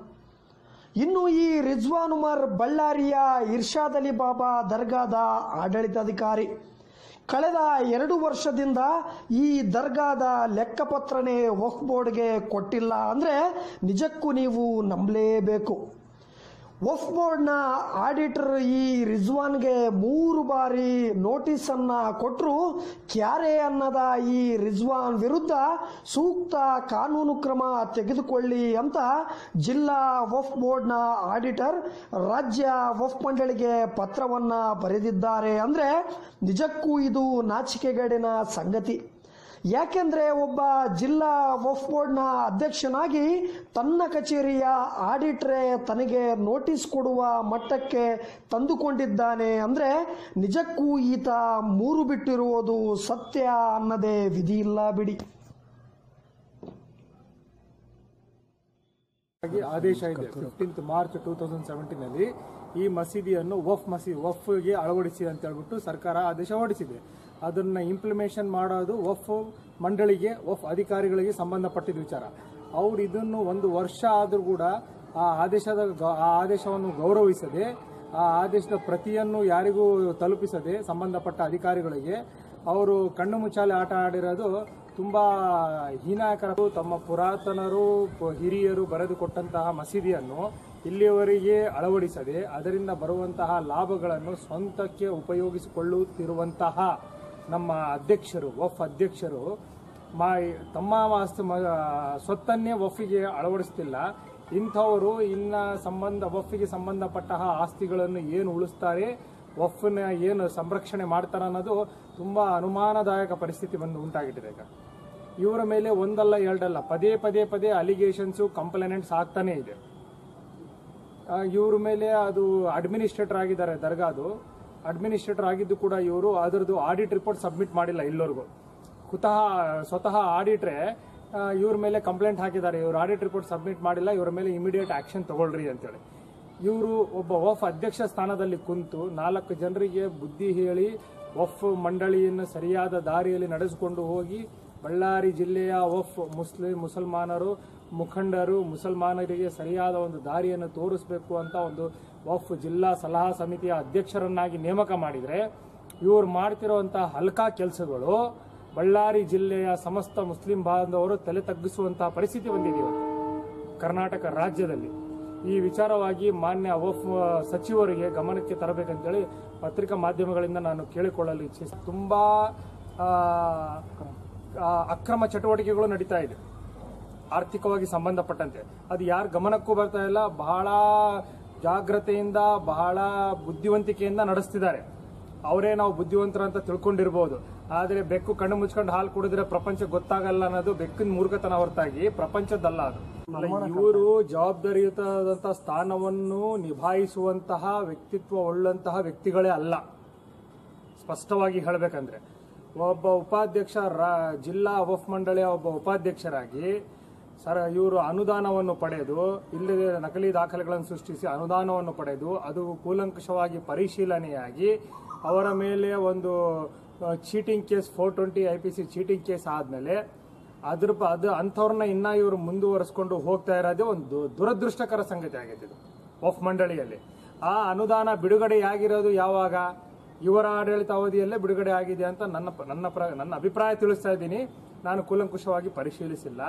ಇನ್ನು ಈ ರಿಜ್ವಾನ್ ಉಮರ್ ಬಳ್ಳಾರಿಯ ಇರ್ಷಾದ್ ಅಲಿ ಬಾಬಾ ದರ್ಗಾದ ಆಡಳಿತಾಧಿಕಾರಿ. ಕಳೆದ ಎರಡು ವರ್ಷದಿಂದ ಈ ದರ್ಗಾದ ಲೆಕ್ಕಪತ್ರನೇ ವಕ್ಫ್ ಬೋರ್ಡ್ಗೆ ಕೊಟ್ಟಿಲ್ಲ. ಅಂದರೆ ನಿಜಕ್ಕೂ ನೀವು ನಂಬಲೇಬೇಕು. ವಫ್ ಬೋರ್ಡ್ನ ಆಡಿಟರ್ ಈ ರಿಜ್ವಾನ್ಗೆ ಮೂರು ಬಾರಿ ನೋಟಿಸ್ ಅನ್ನ ಕೊಟ್ಟರು ಕ್ಯಾರೆ ಅನ್ನದ ಈ ರಿಜ್ವಾನ್ ವಿರುದ್ಧ ಸೂಕ್ತ ಕಾನೂನು ಕ್ರಮ ತೆಗೆದುಕೊಳ್ಳಿ ಅಂತ ಜಿಲ್ಲಾ ವಫ್ ಬೋರ್ಡ್ನ ಆಡಿಟರ್ ರಾಜ್ಯ ವಫ್ ಮಂಡಳಿಗೆ ಪತ್ರವನ್ನ ಬರೆದಿದ್ದಾರೆ. ಅಂದ್ರೆ ನಿಜಕ್ಕೂ ಇದು ನಾಚಿಕೆಗೇಡಿನ ಸಂಗತಿ. ಯಾಕೆಂದ್ರೆ ಒಬ್ಬ ಜಿಲ್ಲಾ ವಫ್ ಬೋರ್ಡ್ನ ಅಧ್ಯಕ್ಷನಾಗಿ ತನ್ನ ಕಚೇರಿಯ ಆಡಿಟ್ರೆ ತನಗೆ ನೋಟಿಸ್ ಕೊಡುವ ಮಟ್ಟಕ್ಕೆ ತಂದುಕೊಂಡಿದ್ದಾನೆ. ಅಂದ್ರೆ ನಿಜಕ್ಕೂ ಈತ ಮೂರು ಬಿಟ್ಟಿರುವುದು ಸತ್ಯ ಅನ್ನದೇ ವಿಧಿ ಇಲ್ಲ ಬಿಡಿ. ಆದೇಶ ಇದೆ. Fifteenth March two thousand seventeen ಅಲ್ಲಿ ಈ ಮಸೀದಿಯನ್ನು ವಫ್ ಮಸೀದಿ ವಫ್ಗೆ ಅಳವಡಿಸಿ ಅಂತ ಹೇಳ್ಬಿಟ್ಟು ಸರ್ಕಾರ ಆದೇಶ ಹೊರಡಿಸಿದೆ. ಅದನ್ನ ಇಂಪ್ಲಿಮೇಷನ್ ಮಾಡೋದು ಒಫ್ ಮಂಡಳಿಗೆ, ಒಫ್ ಅಧಿಕಾರಿಗಳಿಗೆ ಸಂಬಂಧಪಟ್ಟಿದ ವಿಚಾರ. ಅವ್ರು ಇದನ್ನು ಒಂದು ವರ್ಷ ಆದರೂ ಕೂಡ ಆ ಆದೇಶದ ಆ ಆದೇಶವನ್ನು ಗೌರವಿಸದೆ, ಆ ಆದೇಶದ ಪ್ರತಿಯನ್ನು ಯಾರಿಗೂ ತಲುಪಿಸದೆ ಸಂಬಂಧಪಟ್ಟ ಅಧಿಕಾರಿಗಳಿಗೆ ಅವರು ಕಣ್ಣು ಮುಚ್ಚಾಲೆ ಆಟ ಆಡಿರೋದು ತುಂಬಾ ಹೀನಾಯಕರ ತಮ್ಮ ಪುರಾತನರು ಹಿರಿಯರು ಬರೆದುಕೊಟ್ಟಂತಹ ಮಸೀದಿಯನ್ನು ಇಲ್ಲಿಯವರೆಗೆ ಅಳವಡಿಸದೆ ಅದರಿಂದ ಬರುವಂತಹ ಲಾಭಗಳನ್ನು ಸ್ವಂತಕ್ಕೆ ಉಪಯೋಗಿಸಿಕೊಳ್ಳುತ್ತಿರುವಂತಹ ನಮ್ಮ ಅಧ್ಯಕ್ಷರು ವಫ್ ಅಧ್ಯಕ್ಷರು, ಮಾ ತಮ್ಮ ವಾಸ್ತು ಸ್ವತ್ತನ್ನೇ ವಫಿಗೆ ಅಳವಡಿಸ್ತಿಲ್ಲ. ಇಂಥವರು ಇನ್ನ ಸಂಬಂಧ ವಫಿಗೆ ಸಂಬಂಧಪಟ್ಟ ಆಸ್ತಿಗಳನ್ನು ಏನು ಉಳಿಸ್ತಾರೆ ವಫ್ನ ಏನು ಸಂರಕ್ಷಣೆ ಮಾಡ್ತಾರೆ ಅನ್ನೋದು ತುಂಬಾ ಅನುಮಾನದಾಯಕ ಪರಿಸ್ಥಿತಿ ಬಂದು ಉಂಟಾಗಿಟ್ಟಿದೆ ಈಗ. ಇವರ ಮೇಲೆ ಒಂದಲ್ಲ ಎರಡಲ್ಲ, ಪದೇ ಪದೇ ಪದೇ ಅಲಿಗೇಷನ್ಸು ಕಂಪ್ಲೇನೆಂಟ್ಸ್ ಆಗ್ತಾನೆ ಇದೆ. ಇವ್ರ ಮೇಲೆ ಅದು ಅಡ್ಮಿನಿಸ್ಟ್ರೇಟರ್ ಆಗಿದ್ದಾರೆ ದರ್ಗಾದು. ಅಡ್ಮಿನಿಸ್ಟ್ರೇಟರ್ ಆಗಿದ್ದು ಕೂಡ ಇವರು ಅದರದ್ದು ಆಡಿಟ್ ರಿಪೋರ್ಟ್ ಸಬ್ಮಿಟ್ ಮಾಡಿಲ್ಲ ಇಲ್ಲೋರ್ಗು ಕುತಃ, ಸ್ವತಃ ಆಡಿಟ್ರೆ ಇವ್ರ ಮೇಲೆ ಕಂಪ್ಲೇಂಟ್ ಹಾಕಿದ್ದಾರೆ. ಇವರು ಆಡಿಟ್ ರಿಪೋರ್ಟ್ ಸಬ್ಮಿಟ್ ಮಾಡಿಲ್ಲ, ಇವರ ಮೇಲೆ ಇಮಿಡಿಯೇಟ್ ಆಕ್ಷನ್ ತಗೊಳ್ರಿ ಅಂತೇಳಿ. ಇವರು ಒಬ್ಬ ವಫ್ ಅಧ್ಯಕ್ಷ ಸ್ಥಾನದಲ್ಲಿ ಕುಂತು ನಾಲ್ಕು ಜನರಿಗೆ ಬುದ್ಧಿ ಹೇಳಿ ವಫ್ ಮಂಡಳಿಯನ್ನು ಸರಿಯಾದ ದಾರಿಯಲ್ಲಿ ನಡೆಸಿಕೊಂಡು ಹೋಗಿ ಬಳ್ಳಾರಿ ಜಿಲ್ಲೆಯ ವಫ್ ಮುಸ್ಲಿಂ, ಮುಸಲ್ಮಾನರು, ಮುಖಂಡರು, ಮುಸಲ್ಮಾನರಿಗೆ ಸರಿಯಾದ ಒಂದು ದಾರಿಯನ್ನು ತೋರಿಸಬೇಕು ಅಂತ ಒಂದು ವಫ್ ಜಿಲ್ಲಾ ಸಲಹಾ ಸಮಿತಿಯ ಅಧ್ಯಕ್ಷರನ್ನಾಗಿ ನೇಮಕ ಮಾಡಿದರೆ ಇವರು ಮಾಡ್ತಿರುವಂತಹ ಹಲ್ಕಾ ಕೆಲಸಗಳು ಬಳ್ಳಾರಿ ಜಿಲ್ಲೆಯ ಸಮಸ್ತ ಮುಸ್ಲಿಂ ಬಾಂಧವರು ತಲೆ ತಗ್ಗಿಸುವಂತಹ ಪರಿಸ್ಥಿತಿ ಬಂದಿದೆ ಕರ್ನಾಟಕ ರಾಜ್ಯದಲ್ಲಿ. ಈ ವಿಚಾರವಾಗಿ ಮಾನ್ಯ ವಫ್, ಸಚಿವರಿಗೆ ಗಮನಕ್ಕೆ ತರಬೇಕಂತೇಳಿ ಪತ್ರಿಕಾ ಮಾಧ್ಯಮಗಳಿಂದ ನಾನು ಕೇಳಿಕೊಳ್ಳಲು ಇಚ್ಛಿಸ, ತುಂಬಾ ಅಕ್ರಮ ಚಟುವಟಿಕೆಗಳು ನಡೀತಾ ಇದೆ. ಆರ್ಥಿಕವಾಗಿ ಸಂಬಂಧಪಟ್ಟಂತೆ. ಅದು ಯಾರ ಗಮನಕ್ಕೂ ಬರ್ತಾ ಇಲ್ಲ. ಬಹಳ ಜಾಗ್ರತೆಯಿಂದ ಬಹಳ ಬುದ್ಧಿವಂತಿಕೆಯಿಂದ ನಡೆಸ್ತಿದ್ದಾರೆ. ಅವರೇ ನಾವು ಬುದ್ಧಿವಂತರು ಅಂತ ತಿಳ್ಕೊಂಡಿರ್ಬೋದು. ಆದರೆ ಬೆಕ್ಕು ಕಣ್ಣು ಮುಚ್ಕೊಂಡು ಹಾಲು ಕುಡಿದ್ರೆ ಪ್ರಪಂಚ ಗೊತ್ತಾಗಲ್ಲ ಅನ್ನೋದು ಬೆಕ್ಕಿನ ಮೂರ್ಖತನ ಹೊರತಾಗಿ ಪ್ರಪಂಚದಲ್ಲ ಅದು. ಇವರು ಜವಾಬ್ದಾರಿಯುತವಾದಂತಹ ಸ್ಥಾನವನ್ನು ನಿಭಾಯಿಸುವಂತಹ ವ್ಯಕ್ತಿತ್ವ ಉಳ್ಳಂತಹ ವ್ಯಕ್ತಿಗಳೇ ಅಲ್ಲ. ಸ್ಪಷ್ಟವಾಗಿ ಹೇಳಬೇಕಂದ್ರೆ ಒಬ್ಬ ಉಪಾಧ್ಯಕ್ಷ ರಾ- ಜಿಲ್ಲಾ ವಫ್ ಮಂಡಳಿಯ ಒಬ್ಬ ಉಪಾಧ್ಯಕ್ಷರಾಗಿ ಸರ, ಇವರು ಅನುದಾನವನ್ನು ಪಡೆದು, ಇಲ್ಲದೆ ನಕಲಿ ದಾಖಲೆಗಳನ್ನು ಸೃಷ್ಟಿಸಿ ಅನುದಾನವನ್ನು ಪಡೆದು, ಅದು ಕೂಲಂಕಷವಾಗಿ ಪರಿಶೀಲನೆಯಾಗಿ ಅವರ ಮೇಲೆ ಒಂದು cheating case four twenty I P C cheating case ಆದಮೇಲೆ ಅದ್ರ ಅದು ಅಂಥವ್ರನ್ನ ಇನ್ನ ಇವರು ಮುಂದುವರಿಸ್ಕೊಂಡು ಹೋಗ್ತಾ ಇರೋದೇ ಒಂದು ದುರದೃಷ್ಟಕರ ಸಂಗತಿ ಆಗೈತೆ ಇದು ಒಫ್ ಮಂಡಳಿಯಲ್ಲಿ. ಆ ಅನುದಾನ ಬಿಡುಗಡೆಯಾಗಿರೋದು ಯಾವಾಗ? ಇವರ ಆಡಳಿತ ಅವಧಿಯಲ್ಲೇ ಬಿಡುಗಡೆ ಆಗಿದೆ ಅಂತ ನನ್ನ ನನ್ನ ಪ್ರ, ನನ್ನ ಅಭಿಪ್ರಾಯ ತಿಳಿಸ್ತಾ ಇದ್ದೀನಿ. ನಾನು ಕೂಲಂಕುಷವಾಗಿ ಪರಿಶೀಲಿಸಿಲ್ಲ.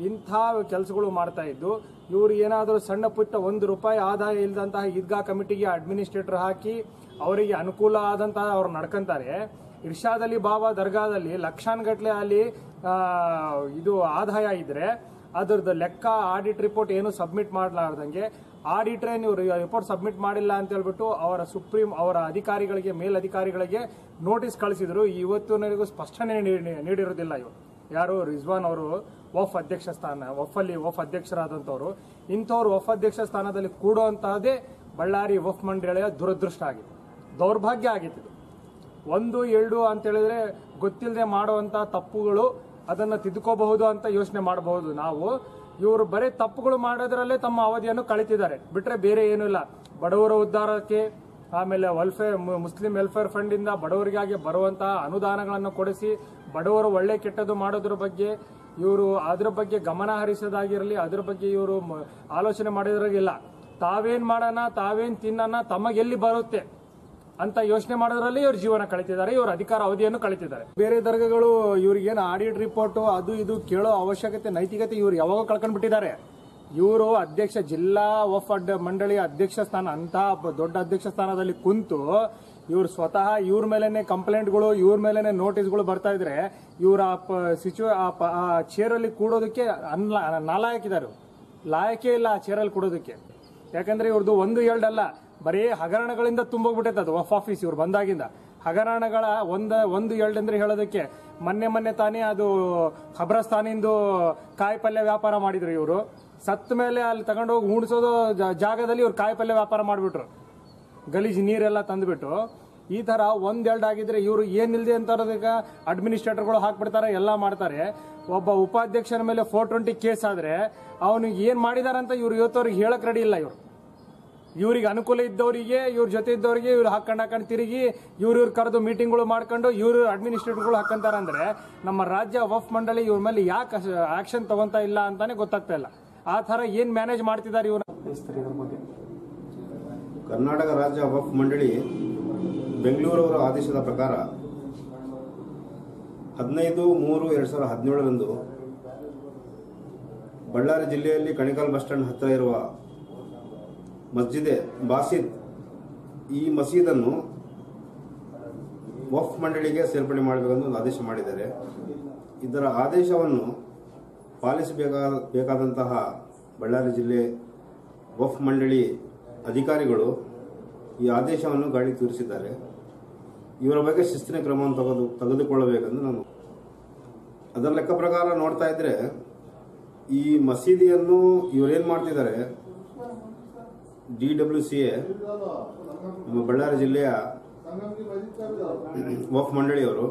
ಇಂಥ ಕೆಲಸಗಳು ಮಾಡ್ತಾ ಇದ್ದು, ಇವರು ಏನಾದರೂ ಸಣ್ಣ ಪುಟ್ಟ ಒಂದು ರೂಪಾಯಿ ಆದಾಯ ಇಲ್ಲದಂತಹ ಈದ್ಗಾ ಕಮಿಟಿಗೆ ಅಡ್ಮಿನಿಸ್ಟ್ರೇಟರ್ ಹಾಕಿ ಅವರಿಗೆ ಅನುಕೂಲ ಆದಂತಹ ಅವ್ರು ನಡ್ಕೊಂತಾರೆ. ಇರ್ಷಾದಲ್ಲಿ ಬಾಬಾ ದರ್ಗಾದಲ್ಲಿ ಲಕ್ಷಾನ್ಗಟ್ಲೆ ಅಲ್ಲಿ ಇದು ಆದಾಯ ಇದ್ರೆ ಅದರದ್ದು ಲೆಕ್ಕ ಆಡಿಟ್ ರಿಪೋರ್ಟ್ ಏನು ಸಬ್ಮಿಟ್ ಮಾಡಲಾರ್ದಂಗೆ ಆಡಿಟ್ರೇ ನೀವು ರಿಪೋರ್ಟ್ ಸಬ್ಮಿಟ್ ಮಾಡಿಲ್ಲ ಅಂತ ಹೇಳ್ಬಿಟ್ಟು ಅವರ ಸುಪ್ರೀಂ, ಅವರ ಅಧಿಕಾರಿಗಳಿಗೆ, ಮೇಲಧಿಕಾರಿಗಳಿಗೆ ನೋಟಿಸ್ ಕಳಿಸಿದ್ರು. ಇವತ್ತಿನವರೆಗೂ ಸ್ಪಷ್ಟನೆ ನೀಡಿ- ನೀಡಿರೋದಿಲ್ಲ ಇವರು. ಯಾರು ರಿಜ್ವಾನ್ ಅವರು ವಫ್ ಅಧ್ಯಕ್ಷ ಸ್ಥಾನ, ವಫಲ್ಲಿ ವಫ್ ಅಧ್ಯಕ್ಷರಾದಂಥವ್ರು, ಇಂಥವ್ರು ವಫ್ ಅಧ್ಯಕ್ಷ ಸ್ಥಾನದಲ್ಲಿ ಕೂಡುವಂತಹದೇ ಬಳ್ಳಾರಿ ವಫ್ ಮಂಡಳಿಯ ದುರದೃಷ್ಟ ಆಗಿದೆ ದೌರ್ಭಾಗ್ಯ ಆಗಿತ್ತು. ಒಂದು, ಎರಡು ಅಂತ ಹೇಳಿದ್ರೆ ಗೊತ್ತಿಲ್ಲದೆ ಮಾಡುವಂಥ ತಪ್ಪುಗಳು ಅದನ್ನು ತಿದ್ಕೋಬಹುದು ಅಂತ ಯೋಚನೆ ಮಾಡಬಹುದು ನಾವು. ಇವರು ಬರೀ ತಪ್ಪುಗಳು ಮಾಡೋದ್ರಲ್ಲೇ ತಮ್ಮ ಅವಧಿಯನ್ನು ಕಳಿತಿದ್ದಾರೆ. ಬಿಟ್ರೆ ಬೇರೆ ಏನೂ ಇಲ್ಲ. ಬಡವರ ಉದ್ಧಾರಕ್ಕೆ, ಆಮೇಲೆ ವೆಲ್ಫೇರ್ ಮುಸ್ಲಿಂ ವೆಲ್ಫೇರ್ ಫಂಡಿಂದ ಬಡವರಿಗಾಗಿ ಬರುವಂತಹ ಅನುದಾನಗಳನ್ನು ಕೊಡಿಸಿ, ಬಡವರು ಒಳ್ಳೆ ಕೆಟ್ಟದ್ದು ಮಾಡೋದ್ರ ಬಗ್ಗೆ ಇವರು ಅದ್ರ ಬಗ್ಗೆ ಗಮನ ಹರಿಸೋದಾಗಿರಲಿ, ಅದ್ರ ಬಗ್ಗೆ ಇವರು ಆಲೋಚನೆ ಮಾಡಿದ್ರಾಗಿಲ್ಲ. ತಾವೇನ್ ಮಾಡೋಣ, ತಾವೇನ್ ತಿನ್ನೋಣ ತಮಗೆಲ್ಲಿ ಬರುತ್ತೆ ಅಂತ ಯೋಚನೆ ಮಾಡೋದ್ರಲ್ಲಿ ಇವ್ರ ಜೀವನ ಕಳಿತಿದ್ದಾರೆ, ಇವ್ರ ಅಧಿಕಾರ ಅವಧಿಯನ್ನು ಕಳಿತಿದ್ದಾರೆ. ಬೇರೆ ದರ್ಗಗಳು ಇವ್ರಿಗೇನು ಆಡಿಟ್ ರಿಪೋರ್ಟ್, ಅದು ಇದು ಕೇಳೋ ಅವಶ್ಯಕತೆ, ನೈತಿಕತೆ ಇವ್ರು ಯಾವಾಗ ಕಳ್ಕೊಂಡ್ಬಿಟ್ಟಿದ್ದಾರೆ. ಇವರು ಅಧ್ಯಕ್ಷ, ಜಿಲ್ಲಾ ವಫ್ ಮಂಡಳಿಯ ಅಧ್ಯಕ್ಷ ಸ್ಥಾನ ಅಂತ ದೊಡ್ಡ ಅಧ್ಯಕ್ಷ ಸ್ಥಾನದಲ್ಲಿ ಕುಂತು ಇವ್ರು ಸ್ವತಃ ಇವ್ರ ಮೇಲೇನೆ ಕಂಪ್ಲೇಂಟ್ಗಳು, ಇವ್ರ ಮೇಲೇನೆ ನೋಟಿಸ್ಗಳು ಬರ್ತಾ ಇದ್ರೆ ಇವ್ರ ಸಿಚುವ, ಆ ಅಲ್ಲಿ ಕೂಡೋದಕ್ಕೆ ಅನ್ಲ ನಾಲಾಯಕಿದ್ದಾರೆ ಲಾಯಕೇ ಇಲ್ಲ ಆ ಚೇರಲ್ಲಿ ಕೂಡೋದಕ್ಕೆ. ಯಾಕಂದ್ರೆ ಇವ್ರದ್ದು ಒಂದು ಎರಡಲ್ಲ, ಬರೀ ಹಗರಣಗಳಿಂದ ತುಂಬೋಗ್ಬಿಟ್ಟೈತೆ ಅದು ವಫ್ ಆಫೀಸ್ ಇವ್ರು ಬಂದಾಗಿಂದ. ಹಗರಣಗಳ ಒಂದ, ಒಂದು ಎರಡು ಅಂದ್ರೆ ಹೇಳೋದಕ್ಕೆ ಮೊನ್ನೆ ಮೊನ್ನೆ ತಾನೇ ಅದು ಖಬ್ರಸ್ತಾನಿಂದು ಕಾಯಿ ಪಲ್ಯ ವ್ಯಾಪಾರ ಮಾಡಿದ್ರು ಇವರು. ಸತ್ತ ಮೇಲೆ ಅಲ್ಲಿ ತಗೊಂಡೋಗಿ ಉಣಿಸೋದು ಜಾಗದಲ್ಲಿ ಇವ್ರು ಕಾಯಿ ಪಲ್ಯ ವ್ಯಾಪಾರ ಮಾಡಿಬಿಟ್ರು. ಗಲೀಜ್ ನೀರೆಲ್ಲ ತಂದ್ಬಿಟ್ಟು, ಈ ತರ ಒಂದೆರಡು ಆಗಿದ್ರೆ ಇವರು ಏನಿಲ್ಲದೆ ಅಂತ ಅಡ್ಮಿನಿಸ್ಟ್ರೇಟರ್ಗಳು ಹಾಕ್ಬಿಡ್ತಾರೆ, ಎಲ್ಲ ಮಾಡ್ತಾರೆ. ಒಬ್ಬ ಉಪಾಧ್ಯಕ್ಷರ ಮೇಲೆ ಫೋರ್ ಟ್ವೆಂಟಿ ಕೇಸ್ ಆದ್ರೆ ಅವನಿಗೆ ಏನ್ ಮಾಡಿದಾರಂತ ಇವ್ರು ಇವತ್ತವ್ರಿಗೆ ಹೇಳಕ್ ರೆಡಿ ಇಲ್ಲ ಇವರು. ಇವ್ರಿಗೆ ಅನುಕೂಲ ಇದ್ದವರಿಗೆ, ಇವ್ರ ಜೊತೆ ಇದ್ದವರಿಗೆ ಇವ್ರು ಹಾಕೊಂಡು ಹಾಕೊಂಡು ತಿರುಗಿ, ಇವ್ರ ಇವ್ರು ಕರೆದು ಮೀಟಿಂಗ್ಗಳು ಮಾಡ್ಕೊಂಡು ಇವ್ರು ಅಡ್ಮಿನಿಸ್ಟ್ರೇಟರ್ಗಳು ಹಾಕಂತಾರ ಅಂದ್ರೆ, ನಮ್ಮ ರಾಜ್ಯ ವಫ್ ಮಂಡಳಿ ಇವ್ರ ಮೇಲೆ ಯಾಕೆ ಆಕ್ಷನ್ ತಗೊಂತ ಇಲ್ಲ ಅಂತಾನೆ ಗೊತ್ತಾಗ್ತಾ ಇಲ್ಲ. ಆ ತರ ಏನ್ ಮ್ಯಾನೇಜ್ ಮಾಡ್ತಿದ್ದಾರೆ ಇವ್ರು? ಕರ್ನಾಟಕ ರಾಜ್ಯ ವಕ್ಫ್ ಮಂಡಳಿ ಬೆಂಗಳೂರವರ ಆದೇಶದ ಪ್ರಕಾರ ಹದಿನೈದು ಮೂರು ಎರಡು ಸಾವಿರದ ಹದಿನೇಳರಂದು ಬಳ್ಳಾರಿ ಜಿಲ್ಲೆಯಲ್ಲಿ ಕಣಿಕಲ್ ಬಸ್ ಸ್ಟ್ಯಾಂಡ್ ಹತ್ತಿರ ಇರುವ ಮಸ್ಜಿದೆ ಬಾಸಿದ್ ಈ ಮಸೀದನ್ನು ವಫ್ ಮಂಡಳಿಗೆ ಸೇರ್ಪಡೆ ಮಾಡಬೇಕೆಂದು ಒಂದು ಆದೇಶ ಮಾಡಿದ್ದಾರೆ. ಇದರ ಆದೇಶವನ್ನು ಪಾಲಿಸಬೇಕಾದ ಬೇಕಾದಂತಹ ಬಳ್ಳಾರಿ ಜಿಲ್ಲೆ ವಫ್ ಮಂಡಳಿ ಅಧಿಕಾರಿಗಳು ಈ ಆದೇಶವನ್ನು ಗಾಳಿ ತೋರಿಸಿದ್ದಾರೆ. ಇವರ ಬಗ್ಗೆ ಶಿಸ್ತಿನ ಕ್ರಮವನ್ನು ತೆಗೆದು, ತೆಗೆದುಕೊಳ್ಳಬೇಕೆಂದು ನಾನು ಅದರ ಲೆಕ್ಕ ಪ್ರಕಾರ ನೋಡ್ತಾ ಇದ್ರೆ, ಈ ಮಸೀದಿಯನ್ನು ಇವರೇನು ಮಾಡ್ತಿದ್ದಾರೆ? ಡಿ ಡಬ್ಲ್ಯೂ ಸಿ ಎ, ನಮ್ಮ ಬಳ್ಳಾರಿ ಜಿಲ್ಲೆಯ ವಫ್ ಮಂಡಳಿಯವರು,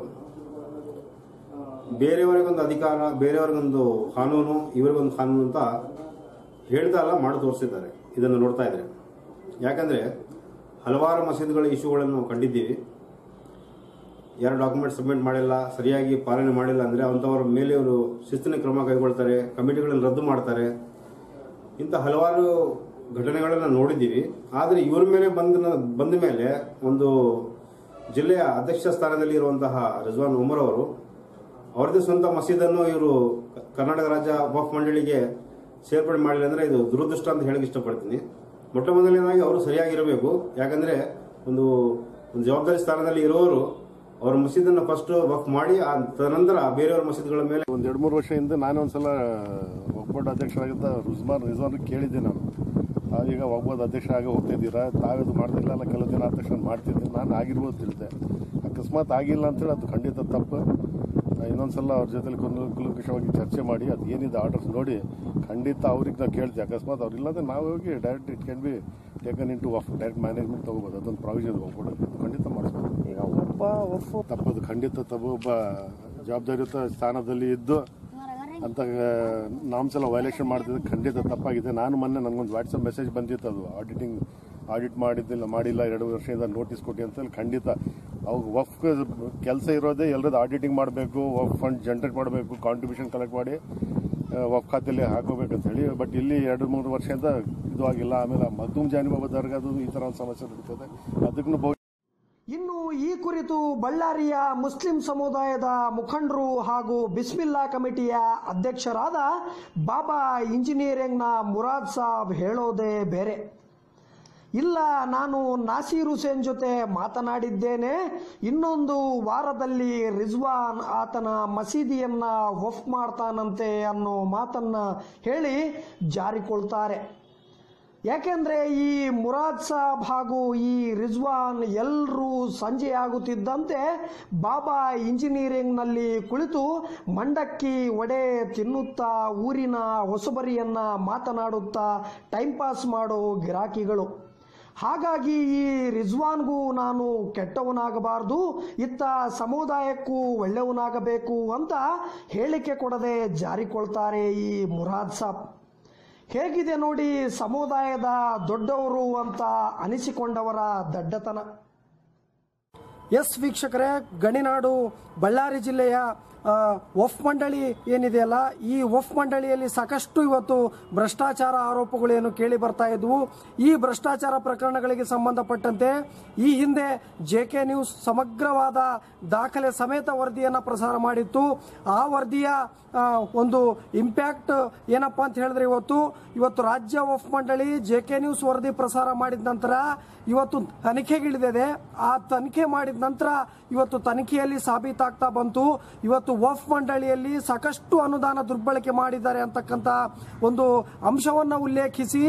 ಬೇರೆಯವರಿಗೊಂದು ಅಧಿಕಾರ, ಬೇರೆಯವ್ರಿಗೊಂದು ಕಾನೂನು, ಇವರಿಗೊಂದು ಕಾನೂನು ಅಂತ ಹೇಳ್ತಾ ಅಲ್ಲ ಮಾಡಿ ತೋರಿಸಿದ್ದಾರೆ. ಇದನ್ನು ನೋಡ್ತಾ ಇದ್ರೆ. ಯಾಕಂದ್ರೆ ಹಲವಾರು ಮಸೀದಿಗಳ ಇಶ್ಯೂಗಳನ್ನು ನಾವು ಕಂಡಿದ್ದೀವಿ. ಯಾರು ಡಾಕ್ಯುಮೆಂಟ್ ಸಬ್ಮಿಟ್ ಮಾಡಿಲ್ಲ, ಸರಿಯಾಗಿ ಪಾಲನೆ ಮಾಡಿಲ್ಲ ಅಂದರೆ ಅಂಥವ್ರ ಮೇಲೆ ಅವರು ಶಿಸ್ತಿನ ಕ್ರಮ ಕೈಗೊಳ್ತಾರೆ, ಕಮಿಟಿಗಳನ್ನು ರದ್ದು ಮಾಡ್ತಾರೆ. ಇಂಥ ಹಲವಾರು ಘಟನೆಗಳನ್ನು ನೋಡಿದ್ದೀವಿ. ಆದರೆ ಇವ್ರ ಮೇಲೆ ಬಂದ ಬಂದ ಮೇಲೆ ಒಂದು ಜಿಲ್ಲೆಯ ಅಧ್ಯಕ್ಷ ಸ್ಥಾನದಲ್ಲಿ ಇರುವಂತಹ ರಿಜ್ವಾನ್ ಉಮರ್ ಅವರು ಅವರದೇ ಸ್ವಂತ ಮಸೀದನ್ನು ಇವರು ಕರ್ನಾಟಕ ರಾಜ್ಯ ವಫ್ ಮಂಡಳಿಗೆ ಸೇರ್ಪಡೆ ಮಾಡಿಲ್ಲ ಅಂದರೆ ಇದು ದುರದೃಷ್ಟ ಅಂತ ಹೇಳಕ್ಕೆ ಇಷ್ಟಪಡ್ತೀನಿ. ಮೊಟ್ಟ ಮೊದಲನೇದಾಗಿ ಅವರು ಸರಿಯಾಗಿರಬೇಕು. ಯಾಕಂದ್ರೆ ಒಂದು ಒಂದು ಜವಾಬ್ದಾರಿ ಸ್ಥಾನದಲ್ಲಿ ಇರೋರು ಅವ್ರ ಮಸೀದನ್ನು ಫಸ್ಟ್ ವಫ್ ಮಾಡಿ, ಆ ತದನಂತರ ಬೇರೆಯವ್ರ ಮಸೀದಿಗಳ ಮೇಲೆ ಒಂದು ಎರಡು ಮೂರು ವರ್ಷ ಹಿಂದೆ ನಾನೇ ಒಂದ್ಸಲ ಒಬ್ಬಟ್ಟು ಅಧ್ಯಕ್ಷರಾಗಿದ್ದ ರುಜ್ಮಾನ್ ರಿಜ್ವಾನ್ ಕೇಳಿದ್ದೆ ನಾನು. ಈಗ ಅಧ್ಯಕ್ಷ ಅಧ್ಯಕ್ಷರಾಗಿ ಹೋಗ್ತಿದ್ದೀರಾ ತಾವಿದು ಮಾಡ್ತಿಲ್ಲ ಅಲ್ಲ ಕೆಲವು ದಿನ ಆದ ತಕ್ಷಣ ಮಾಡ್ತಿದ್ದೀನಿ ನಾನು ಆಗಿರ್ಬೋದು ತಿಳಿದೆ. ಅಕಸ್ಮಾತ್ ಆಗಿಲ್ಲ ಅಂತೇಳಿ ಅದು ಖಂಡಿತ ತಪ್ಪು. ಆ, ಇನ್ನೊಂದ್ಸಲ ಅವ್ರ ಜೊತೆಲಿ ಕುಲು ಕುಲಂಕುಷವಾಗಿ ಚರ್ಚೆ ಮಾಡಿ ಅದು ಏನಿದೆ ಆರ್ಡರ್ಸ್ ನೋಡಿ. ಖಂಡಿತ ಅವ್ರಿಗೆ ನಾವು ಕೇಳ್ತೀವಿ ಅಕಸ್ಮಾತ್ ಅವ್ರು ಇಲ್ಲಾಂದರೆ ನಾವು ಹೋಗಿ direct it can be taken in to of direct management ತೊಗೋಬೋದು. ಅದೊಂದು ಪ್ರಾವಿಷನ್ ಹೋಗ್ಕೊಡೋದು ಖಂಡಿತ ಮಾಡಿಸ್ಬೋದು. ಈಗ ಒಬ್ಬ ಒಫ್ ತಪ್ಪದು. ಖಂಡಿತ ತಪ್ಪು. ಒಬ್ಬ ಜವಾಬ್ದಾರಿಯುತ ಸ್ಥಾನದಲ್ಲಿ ಇದ್ದು ಅಂತ ನಾಮ್ಸೆಲ್ಲ ವೈಲೇಷನ್ ಮಾಡ್ತಿದ್ದು ಖಂಡಿತ ತಪ್ಪಾಗಿದೆ. ನಾನು ಮೊನ್ನೆ ನನಗೊಂದು ವಾಟ್ಸಪ್ ಮೆಸೇಜ್ ಬಂದಿತ್ತು ಅದು ಆಡಿಟಿಂಗ್ ಆಡಿಟ್ ಮಾಡಿದ್ದಿಲ್ಲ ಮಾಡಿಲ್ಲ. ಎರಡು ವರ್ಷದಿಂದ ನೋಟಿಸ್ ಕೊಟ್ಟಿ ಅಂತೇಳಿ ಖಂಡಿತ ಅವಾಗ ವಫ್ ಕೆಲಸ ಇರೋದೇ ಎಲ್ಲರದ್ದು ಆಡಿಟಿಂಗ್ ಮಾಡಬೇಕು ವಫ್ ಫಂಡ್ ಜನ್ರೇಟ್ ಮಾಡಬೇಕು ಕಾಂಟ್ರಿಬ್ಯೂಷನ್ ಕಲೆಕ್ಟ್ ಮಾಡಿ ವಫ್ ಖಾತೆಯಲ್ಲಿ ಹಾಕೋಬೇಕಂತ ಹೇಳಿ ಬಟ್ ಇಲ್ಲಿ ಎರಡು, ಮೂರು ವರ್ಷದಿಂದ ಇದು ಆಗಿಲ್ಲ. ಆಮೇಲೆ ಮಗ್ದೂಮ್ ಜಾನಿಬಾಬಾ ದರ್ಗಾದು ಈ ಥರ ಒಂದು ಸಮಸ್ಯೆ ನಡೀತದೆ. ಅದಕ್ಕೂ ಬಹು ಇನ್ನು ಈ ಕುರಿತು ಬಳ್ಳಾರಿಯ ಮುಸ್ಲಿಂ ಸಮುದಾಯದ ಮುಖಂಡರು ಹಾಗೂ ಬಿಸ್ಮಿಲ್ಲಾ ಕಮಿಟಿಯ ಅಧ್ಯಕ್ಷರಾದ ಬಾಬಾ ಇಂಜಿನಿಯರಿಂಗ್ನ ಮುರಾದ್ ಸಾಬ್ ಹೇಳೋದೇ ಬೇರೆ. ಇಲ್ಲ, ನಾನು ನಾಸೀರ್ ಹುಸೇನ್ ಜೊತೆ ಮಾತನಾಡಿದ್ದೇನೆ. ಇನ್ನೊಂದು ವಾರದಲ್ಲಿ ರಿಜ್ವಾನ್ ಆತನ ಮಸೀದಿಯನ್ನ ಹೊಫ್ ಮಾಡ್ತಾನಂತೆ ಅನ್ನೋ ಮಾತನ್ನ ಹೇಳಿ ಜಾರಿಕೊಳ್ತಾರೆ. ಯಾಕೆಂದ್ರೆ ಈ ಮುರಾದ್ ಸಾಬ್ ಹಾಗೂ ಈ ರಿಜ್ವಾನ್ ಎಲ್ಲರೂ ಸಂಜೆಯಾಗುತ್ತಿದ್ದಂತೆ ಬಾಬಾ ಇಂಜಿನಿಯರಿಂಗ್ನಲ್ಲಿ ಕುಳಿತು ಮಂಡಕ್ಕಿ ಒಡೆ ತಿನ್ನುತ್ತಾ ಊರಿನ ಹೊಸಬರಿಯನ್ನ ಮಾತನಾಡುತ್ತಾ ಟೈಮ್ ಪಾಸ್ ಮಾಡೋ ಗಿರಾಕಿಗಳು. ಹಾಗಾಗಿ ಈ ರಿಜ್ವಾನ್ಗೂ ನಾನು ಕೆಟ್ಟವನಾಗಬಾರದು, ಇತ್ತ ಸಮುದಾಯಕ್ಕೂ ಒಳ್ಳೆಯವನಾಗಬೇಕು ಅಂತ ಹೇಳಿಕೆ ಕೊಡದೆ ಜಾರಿಕೊಳ್ತಾರೆ ಈ ಮುರಾದ್ ಸಾಬ್. ಹೇಗಿದೆ ನೋಡಿ ಸಮುದಾಯದ ದೊಡ್ಡವರು ಅಂತ ಅನಿಸಿಕೊಂಡವರ ದಡ್ಡತನ. ಎಸ್ ವೀಕ್ಷಕರೇ, ಗಣಿನಾಡು ಬಳ್ಳಾರಿ ಜಿಲ್ಲೆಯ ವಫ್ ಮಂಡಳಿ ಏನಿದೆಯಲ್ಲ, ಈ ಒಫ್ ಮಂಡಳಿಯಲ್ಲಿ ಸಾಕಷ್ಟು ಇವತ್ತು ಭ್ರಷ್ಟಾಚಾರ ಆರೋಪಗಳು ಏನು ಕೇಳಿ ಬರ್ತಾ ಇದ್ವು. ಈ ಭ್ರಷ್ಟಾಚಾರ ಪ್ರಕರಣಗಳಿಗೆ ಸಂಬಂಧಪಟ್ಟಂತೆ ಈ ಹಿಂದೆ ಜೆ ಕೆ ನ್ಯೂಸ್ ಸಮಗ್ರವಾದ ದಾಖಲೆ ಸಮೇತ ವರದಿಯನ್ನು ಪ್ರಸಾರ ಮಾಡಿತ್ತು. ಆ ವರದಿಯ ಒಂದು ಇಂಪ್ಯಾಕ್ಟ್ ಏನಪ್ಪ ಅಂತ ಹೇಳಿದ್ರೆ ಇವತ್ತು ಇವತ್ತು ರಾಜ್ಯ ಒಫ್ ಮಂಡಳಿ ಜೆ ಕೆ ನ್ಯೂಸ್ ವರದಿ ಪ್ರಸಾರ ಮಾಡಿದ ನಂತರ ಇವತ್ತು ತನಿಖೆಗಿಳಿದಿದೆ ಆ ತನಿಖೆ ಮಾಡಿದ ನಂತರ ಇವತ್ತು ತನಿಖೆಯಲ್ಲಿ ಸಾಬೀತಾಗ್ತಾ ಬಂತು. ಇವತ್ತು ವಫ್ ಮಂಡಳಿಯಲ್ಲಿ ಸಾಕಷ್ಟು ಅನುದಾನ ದುರ್ಬಳಕೆ ಮಾಡಿದ್ದಾರೆ ಅಂತಕ್ಕಂಥ ಒಂದು ಅಂಶವನ್ನು ಉಲ್ಲೇಖಿಸಿ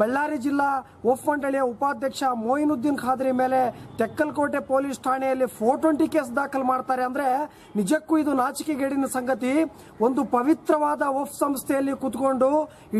ಬಳ್ಳಾರಿ ಜಿಲ್ಲಾ ಓಫ್ ಮಂಡಳಿಯ ಉಪಾಧ್ಯಕ್ಷ ಮೊಯಿನುದ್ದೀನ್ ಖಾದ್ರಿ ಮೇಲೆ ತೆಕ್ಕಲ್ಕೋಟೆ ಪೊಲೀಸ್ ಠಾಣೆಯಲ್ಲಿ ಫೋರ್ ಟ್ವೆಂಟಿ ಕೇಸ್ ದಾಖಲು ಮಾಡ್ತಾರೆ ಅಂದ್ರೆ ನಿಜಕ್ಕೂ ಇದು ನಾಚಿಕೆಗೇಡಿನ ಸಂಗತಿ. ಒಂದು ಪವಿತ್ರವಾದ ಒಫ್ ಸಂಸ್ಥೆಯಲ್ಲಿ ಕೂತ್ಕೊಂಡು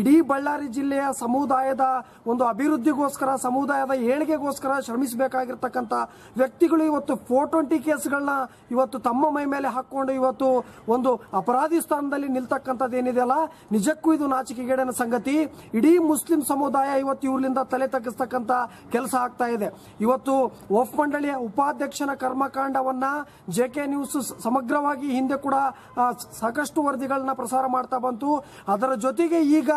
ಇಡೀ ಬಳ್ಳಾರಿ ಜಿಲ್ಲೆಯ ಸಮುದಾಯದ ಒಂದು ಅಭಿವೃದ್ಧಿಗೋಸ್ಕರ, ಸಮುದಾಯದ ಏಳಿಗೆಗೋಸ್ಕರ ಶ್ರಮಿಸಬೇಕಾಗಿರ್ತಕ್ಕಂಥ ವ್ಯಕ್ತಿಗಳು ಇವತ್ತು ಫೋರ್ ಟ್ವೆಂಟಿ ಕೇಸ್ಗಳನ್ನ ಇವತ್ತು ತಮ್ಮ ಮೈ ಮೇಲೆ ಹಾಕೊಂಡು ಇವತ್ತು ಒಂದು ಅಪರಾಧಿ ಸ್ಥಾನದಲ್ಲಿ ನಿಲ್ತಕ್ಕಂಥದ್ದು ಏನಿದೆಯಲ್ಲ ನಿಜಕ್ಕೂ ಇದು ನಾಚಿಕೆಗೇಡಿನ ಸಂಗತಿ. ಇಡೀ ಮುಸ್ಲಿಂ ಸಮುದಾಯ ಇವತ್ತು ಇವ್ರಿಂದ ತಲೆ ತಗ್ಗಿಸ್ತಕ್ಕಂತ ಕೆಲಸ ಆಗ್ತಾ ಇದೆ. ಇವತ್ತು ಒಫ್ ಮಂಡಳಿಯ ಉಪಾಧ್ಯಕ್ಷನ ಕರ್ಮಕಾಂಡವನ್ನ ಜೆ ಕೆ ನ್ಯೂಸ್ ಸಮಗ್ರವಾಗಿ ಹಿಂದೆ ಕೂಡ ಸಾಕಷ್ಟು ವರದಿಗಳನ್ನ ಪ್ರಸಾರ ಮಾಡ್ತಾ ಬಂತು. ಅದರ ಜೊತೆಗೆ ಈಗ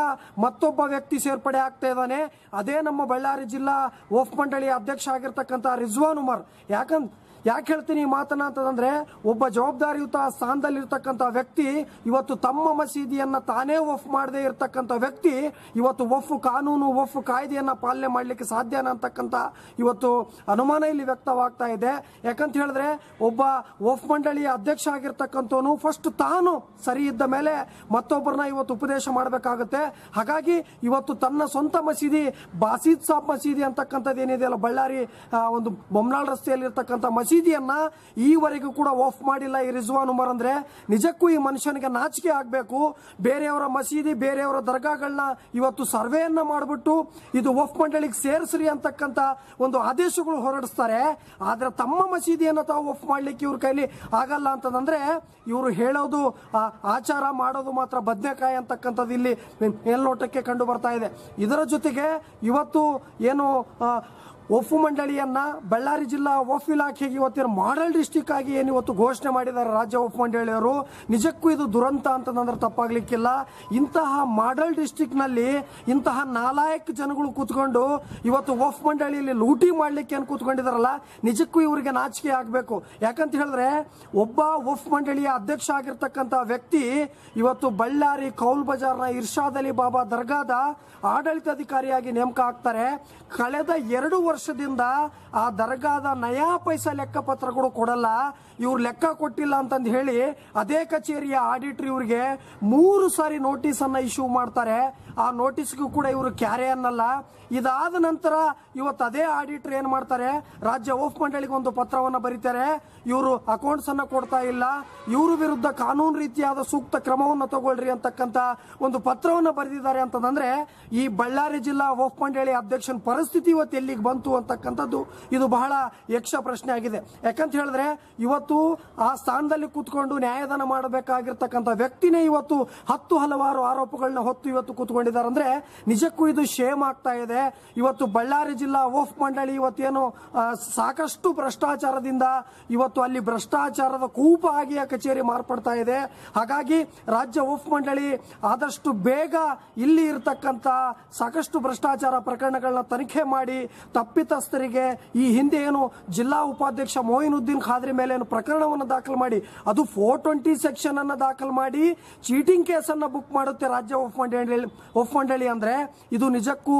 ಮತ್ತೊಬ್ಬ ವ್ಯಕ್ತಿ ಸೇರ್ಪಡೆ ಆಗ್ತಾ ಇದ್ದಾನೆ. ಅದೇ ನಮ್ಮ ಬಳ್ಳಾರಿ ಜಿಲ್ಲಾ ಒಫ್ ಮಂಡಳಿಯ ಅಧ್ಯಕ್ಷ ಆಗಿರ್ತಕ್ಕಂಥ ರಿಜ್ವಾನ್ ಉಮರ್. ಯಾಕಂದ್ ಯಾಕೆ ಹೇಳ್ತೀನಿ ಈ ಮಾತನ್ನ ಅಂತಂದ್ರೆ ಒಬ್ಬ ಜವಾಬ್ದಾರಿಯುತ ಸ್ಥಾನದಲ್ಲಿರ್ತಕ್ಕಂಥ ವ್ಯಕ್ತಿ ಇವತ್ತು ತಮ್ಮ ಮಸೀದಿಯನ್ನ ತಾನೇ ವಫ್ ಮಾಡದೇ ಇರತಕ್ಕಂಥ ವ್ಯಕ್ತಿ ಇವತ್ತು ಒಫ್ ಕಾನೂನು, ಒಫ್ ಕಾಯ್ದೆಯನ್ನ ಪಾಲನೆ ಮಾಡಲಿಕ್ಕೆ ಸಾಧ್ಯನ ಅಂತಕ್ಕಂಥ ಇವತ್ತು ಅನುಮಾನ ಇಲ್ಲಿ ವ್ಯಕ್ತವಾಗ್ತಾ ಇದೆ. ಯಾಕಂತ ಹೇಳಿದ್ರೆ ಒಬ್ಬ ವಫ್ ಮಂಡಳಿಯ ಅಧ್ಯಕ್ಷ ಆಗಿರ್ತಕ್ಕಂಥವನು ಫಸ್ಟ್ ತಾನು ಸರಿ ಇದ್ದ ಮೇಲೆ ಮತ್ತೊಬ್ಬರನ್ನ ಇವತ್ತು ಉಪದೇಶ ಮಾಡಬೇಕಾಗುತ್ತೆ. ಹಾಗಾಗಿ ಇವತ್ತು ತನ್ನ ಸ್ವಂತ ಮಸೀದಿ, ಬಾಸೀದ್ ಸಾಬ್ ಮಸೀದಿ ಅಂತಕ್ಕಂಥದ್ದು ಏನಿದೆಯಲ್ಲ ಬಳ್ಳಾರಿ ಒಂದು ಬೊಮ್ನಾಳ್ ರಸ್ತೆಯಲ್ಲಿ ಇರ್ತಕ್ಕಂಥ ಮಸೀದಿಯನ್ನ ಈವರೆಗೂ ಕೂಡ ಆಫ್ ಮಾಡಿಲ್ಲ ಈ ರಿಜ್ವಾನ್ ಉಮರ್ ಅಂದ್ರೆ. ನಿಜಕ್ಕೂ ಈ ಮನುಷ್ಯನಿಗೆ ನಾಚಿಕೆ ಆಗಬೇಕು. ಬೇರೆಯವರ ಮಸೀದಿ, ಬೇರೆಯವರ ದರ್ಗಾಗಳನ್ನ ಇವತ್ತು ಸರ್ವೆಯನ್ನ ಮಾಡಿಬಿಟ್ಟು ಇದು ವಫ್ ಮಂಡಳಿಗೆ ಸೇರಿಸ್ರಿ ಅಂತಕ್ಕಂತ ಒಂದು ಆದೇಶಗಳು ಹೊರಡಿಸ್ತಾರೆ. ಆದ್ರೆ ತಮ್ಮ ಮಸೀದಿಯನ್ನ ತಾವು ವಫ್ ಮಾಡ್ಲಿಕ್ಕೆ ಇವ್ರ ಕೈಲಿ ಆಗಲ್ಲ ಅಂತಂದ್ರೆ ಇವರು ಹೇಳೋದು ಆಚಾರ ಮಾಡೋದು ಮಾತ್ರ ಬದನೆಕಾಯಿ ಅಂತಕ್ಕಂಥದ್ದು ಇಲ್ಲಿ ಮೇಲ್ನೋಟಕ್ಕೆ ಕಂಡು ಬರ್ತಾ ಇದೆ. ಇದರ ಜೊತೆಗೆ ಇವತ್ತು ಏನು ವಫ್ ಮಂಡಳಿಯನ್ನ ಬಳ್ಳಾರಿ ಜಿಲ್ಲಾ ಒಫ್ ಇಲಾಖೆಗೆ ಇವತ್ತಿನ ಮಾಡಲ್ ಡಿಸ್ಟಿಕ್ ಆಗಿ ಏನು ಇವತ್ತು ಘೋಷಣೆ ಮಾಡಿದ್ದಾರೆ ರಾಜ್ಯ ಒಫ್ ಮಂಡಳಿಯವರು? ನಿಜಕ್ಕೂ ಇದು ದುರಂತ ಅಂತಂದ್ರೆ ತಪ್ಪಾಗ್ಲಿಕ್ಕಿಲ್ಲ. ಇಂತಹ ಮಾಡಲ್ ಡಿಸ್ಟಿಕ್ನಲ್ಲಿ ಇಂತಹ ನಾಲಾಯಕ್ ಜನಗಳು ಕೂತ್ಕೊಂಡು ಇವತ್ತು ಒಫ್ ಮಂಡಳಿಯಲ್ಲಿ ಲೂಟಿ ಮಾಡ್ಲಿಕ್ಕೆ ಏನು ಕೂತ್ಕೊಂಡಿದಾರಲ್ಲ ನಿಜಕ್ಕೂ ಇವರಿಗೆ ನಾಚಿಕೆ ಆಗಬೇಕು. ಯಾಕಂತ ಹೇಳಿದ್ರೆ ಒಬ್ಬ ಒಫ್ ಮಂಡಳಿಯ ಅಧ್ಯಕ್ಷ ಆಗಿರ್ತಕ್ಕಂಥ ವ್ಯಕ್ತಿ ಇವತ್ತು ಬಳ್ಳಾರಿ ಕೌಲ್ ಬಜಾರ್ನ ಇರ್ಷಾದ್ ಅಲಿ ಬಾಬಾ ದರ್ಗಾದ ಆಡಳಿತಾಧಿಕಾರಿಯಾಗಿ ನೇಮಕ ಆಗ್ತಾರೆ. ಕಳೆದ ಎರಡು ವರ್ಷದಿಂದ ಆ ದರ್ಗಾದ ನಯಾ ಪೈಸಾ ಲೆಕ್ಕಪತ್ರಗಳು ಕೊಡಲ್ಲ. ಇವ್ರು ಲೆಕ್ಕ ಕೊಟ್ಟಿಲ್ಲ ಅಂತಂದು ಹೇಳಿ ಅದೇ ಕಚೇರಿಯ ಆಡಿಟರ್ ಇವರಿಗೆ ಮೂರು ಸಾರಿ ನೋಟಿಸ್ ಅನ್ನ ಇಶ್ಯೂ ಮಾಡ್ತಾರೆ. ಆ ನೋಟಿಸ್ಗೂ ಕೂಡ ಇವರು ಕ್ಯಾರೆ ಅನ್ನಲ್ಲ. ಇದಾದ ನಂತರ ಇವತ್ತು ಅದೇ ಆಡಿಟರ್ ಏನ್ ಮಾಡ್ತಾರೆ? ರಾಜ್ಯ ಓಫ್ ಮಂಡಳಿಗೆ ಒಂದು ಪತ್ರವನ್ನು ಬರೀತಾರೆ. ಇವರು ಅಕೌಂಟ್ಸ್ ಅನ್ನ ಕೊಡ್ತಾ ಇಲ್ಲ. ಇವರ ವಿರುದ್ಧ ಕಾನೂನು ರೀತಿಯಾದ ಸೂಕ್ತ ಕ್ರಮವನ್ನು ತಗೊಳ್ರಿ ಅಂತಕ್ಕಂತ ಒಂದು ಪತ್ರವನ್ನ ಬರೆದಿದ್ದಾರೆ ಅಂತಂದ್ರೆ ಈ ಬಳ್ಳಾರಿ ಜಿಲ್ಲಾ ಓಫ್ ಮಂಡಳಿ ಅಧ್ಯಕ್ಷನ ಪರಿಸ್ಥಿತಿ ಇವತ್ತು ಎಲ್ಲಿಗೆ ಬಂತು ಅಂತಕ್ಕಂಥದ್ದು ಇದು ಬಹಳ ಯಕ್ಷ ಪ್ರಶ್ನೆ ಆಗಿದೆ. ಯಾಕಂತ ಹೇಳಿದ್ರೆ ಇವತ್ತು ಆ ಸ್ಥಾನದಲ್ಲಿ ಕೂತ್ಕೊಂಡು ನ್ಯಾಯದಾನ ಮಾಡಬೇಕಾಗಿರ್ತಕ್ಕಂಥ ವ್ಯಕ್ತಿನೇ ಇವತ್ತು ಹತ್ತು ಹಲವಾರು ಆರೋಪಗಳನ್ನ ಹೊತ್ತು ಇವತ್ತು ಕೂತ್ಕೊಂಡಿದ್ದಾರೆ. ಅಂದ್ರೆ ನಿಜಕ್ಕೂ ಇದು ಶೇಮ್ ಆಗ್ತಾ ಇದೆ. ಇವತ್ತು ಬಳ್ಳಾರಿ ಜಿಲ್ಲಾ ಓಫ್ ಮಂಡಳಿ ಇವತ್ತೇನು ಸಾಕಷ್ಟು ಭ್ರಷ್ಟಾಚಾರದಿಂದ ಇವತ್ತು ಅಲ್ಲಿ ಭ್ರಷ್ಟಾಚಾರದ ಕೂಪ ಆಗಿ ಕಚೇರಿ ಮಾರ್ಪಡ್ತಾ ಇದೆ. ಹಾಗಾಗಿ ರಾಜ್ಯ ಓಫ್ ಮಂಡಳಿ ಆದಷ್ಟು ಬೇಗ ಇಲ್ಲಿ ಇರತಕ್ಕಂಥ ಸಾಕಷ್ಟು ಭ್ರಷ್ಟಾಚಾರ ಪ್ರಕರಣಗಳನ್ನ ತನಿಖೆ ಮಾಡಿ ತಪ್ಪಿತಸ್ಥರಿಗೆ ಈ ಹಿಂದೆ ಏನು ಜಿಲ್ಲಾ ಉಪಾಧ್ಯಕ್ಷ ಮೊಯಿನುದ್ದೀನ್ ಖಾದ್ರಿ ಮೇಲೆ ಏನು ಪ್ರಕರಣವನ್ನು ದಾಖಲು ಮಾಡಿ. ಅದು ಫೋರ್ ಟ್ವೆಂಟಿ ಸೆಕ್ಷನ್ ಅನ್ನು ದಾಖಲು ಮಾಡಿ ಚೀಟಿಂಗ್ ಕೇಸನ್ನು ಬುಕ್ ಮಾಡುತ್ತೆ ರಾಜ್ಯ ಒಫ್ ಮಂಡಳಿ ಒಫ್ ಮಂಡಳಿ ಅಂದರೆ ಇದು ನಿಜಕ್ಕೂ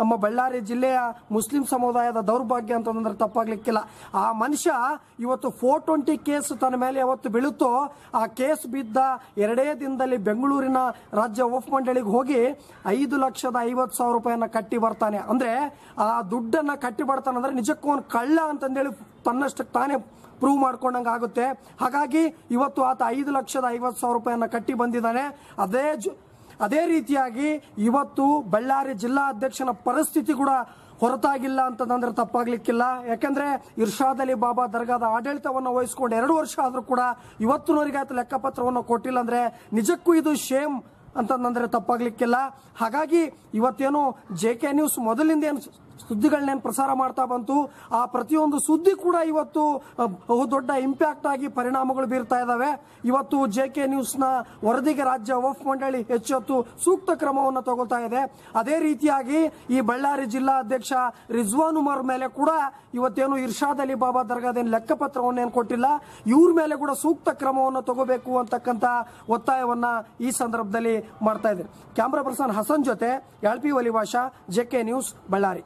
ನಮ್ಮ ಬಳ್ಳಾರಿ ಜಿಲ್ಲೆಯ ಮುಸ್ಲಿಂ ಸಮುದಾಯದ ದೌರ್ಭಾಗ್ಯ ಅಂತಂದ್ರೆ ತಪ್ಪಾಗ್ಲಿಕ್ಕಿಲ್ಲ. ಆ ಮನುಷ್ಯ ಇವತ್ತು ಫೋರ್ ಟ್ವೆಂಟಿ ಕೇಸ್ ತನ್ನ ಮೇಲೆ ಯಾವತ್ತು ಬೀಳುತ್ತೋ, ಆ ಕೇಸ್ ಬಿದ್ದ ಎರಡೇ ದಿನದಲ್ಲಿ ಬೆಂಗಳೂರಿನ ರಾಜ್ಯ ಒಫ್ ಮಂಡಳಿಗೆ ಹೋಗಿ ಐದು ಲಕ್ಷದ ಐವತ್ತು ಸಾವಿರ ರೂಪಾಯಿಯನ್ನ ಕಟ್ಟಿ ಬರ್ತಾನೆ. ಅಂದ್ರೆ ಆ ದುಡ್ಡನ್ನ ಕಟ್ಟಿ ಬರ್ತಾನೆ ಅಂದ್ರೆ ನಿಜಕ್ಕೂ ಒಂದು ಕಳ್ಳ ಅಂತಂದೇಳಿ ತನ್ನಷ್ಟಕ್ಕೆ ತಾನೇ ಪ್ರೂವ್ ಮಾಡ್ಕೊಂಡಂಗೆ ಆಗುತ್ತೆ. ಹಾಗಾಗಿ ಇವತ್ತು ಆತ ಐದು ಲಕ್ಷದ ಐವತ್ತು ಸಾವಿರ ರೂಪಾಯಿಯನ್ನು ಕಟ್ಟಿ ಬಂದಿದ್ದಾನೆ. ಅದೇ ಅದೇ ರೀತಿಯಾಗಿ ಇವತ್ತು ಬಳ್ಳಾರಿ ಜಿಲ್ಲಾ ಅಧ್ಯಕ್ಷನ ಪರಿಸ್ಥಿತಿ ಕೂಡ ಹೊರತಾಗಿಲ್ಲ ಅಂತಂದ್ರೆ ತಪ್ಪಾಗ್ಲಿಕ್ಕಿಲ್ಲ. ಯಾಕಂದ್ರೆ ಇರ್ಷಾದ್ ಅಲಿ ಬಾಬಾ ದರ್ಗಾದ ಆಡಳಿತವನ್ನು ವಹಿಸಿಕೊಂಡು ಎರಡು ವರ್ಷ ಆದ್ರೂ ಕೂಡ ಇವತ್ತಿನವರಿಗೆ ಆತ ಲೆಕ್ಕಪತ್ರವನ್ನು ಕೊಟ್ಟಿಲ್ಲ ಅಂದ್ರೆ ನಿಜಕ್ಕೂ ಇದು ಶೇಮ್ ಅಂತಂದ್ರೆ ತಪ್ಪಾಗ್ಲಿಕ್ಕಿಲ್ಲ. ಹಾಗಾಗಿ ಇವತ್ತೇನು ಜೆ ಕೆ ನ್ಯೂಸ್ ಮೊದಲಿಂದ ಏನು ಸುದ್ದಿಗಳನ್ನೇನು ಪ್ರಸಾರ ಮಾಡ್ತಾ ಬಂತು, ಆ ಪ್ರತಿಯೊಂದು ಸುದ್ದಿ ಕೂಡ ಇವತ್ತು ಬಹು ದೊಡ್ಡ ಇಂಪ್ಯಾಕ್ಟ್ ಆಗಿ ಪರಿಣಾಮಗಳು ಬೀರ್ತಾ ಇದ್ದಾವೆ ಇವತ್ತು ಜೆ ಕೆ ನ್ಯೂಸ್ನ ವರದಿಗೆ ರಾಜ್ಯ ಒಫ್ ಮಂಡಳಿ ಹೆಚ್ಚೆತ್ತು ಸೂಕ್ತ ಕ್ರಮವನ್ನು ತಗೊಳ್ತಾ ಇದೆ. ಅದೇ ರೀತಿಯಾಗಿ ಈ ಬಳ್ಳಾರಿ ಜಿಲ್ಲಾ ಅಧ್ಯಕ್ಷ ರಿಜ್ವಾನ್ ಉಮರ್ ಮೇಲೆ ಕೂಡ ಇವತ್ತೇನು ಇರ್ಷಾದ್ ಅಲಿ ಬಾಬಾ ದರ್ಗಾದೇನು ಲೆಕ್ಕಪತ್ರವನ್ನೇನು ಕೊಟ್ಟಿಲ್ಲ, ಇವ್ರ ಮೇಲೆ ಕೂಡ ಸೂಕ್ತ ಕ್ರಮವನ್ನು ತಗೋಬೇಕು ಅಂತಕ್ಕಂಥ ಒತ್ತಾಯವನ್ನ ಈ ಸಂದರ್ಭದಲ್ಲಿ ಮಾಡ್ತಾ ಇದ್ದಾರೆ. ಕ್ಯಾಮ್ರಾ ಪರ್ಸನ್ ಹಸನ್ ಜೊತೆ ಯಾಳ್ಪಿ ಒಲಿವಾಶ ಜೆ ಕೆ ನ್ಯೂಸ್ ಬಳ್ಳಾರಿ.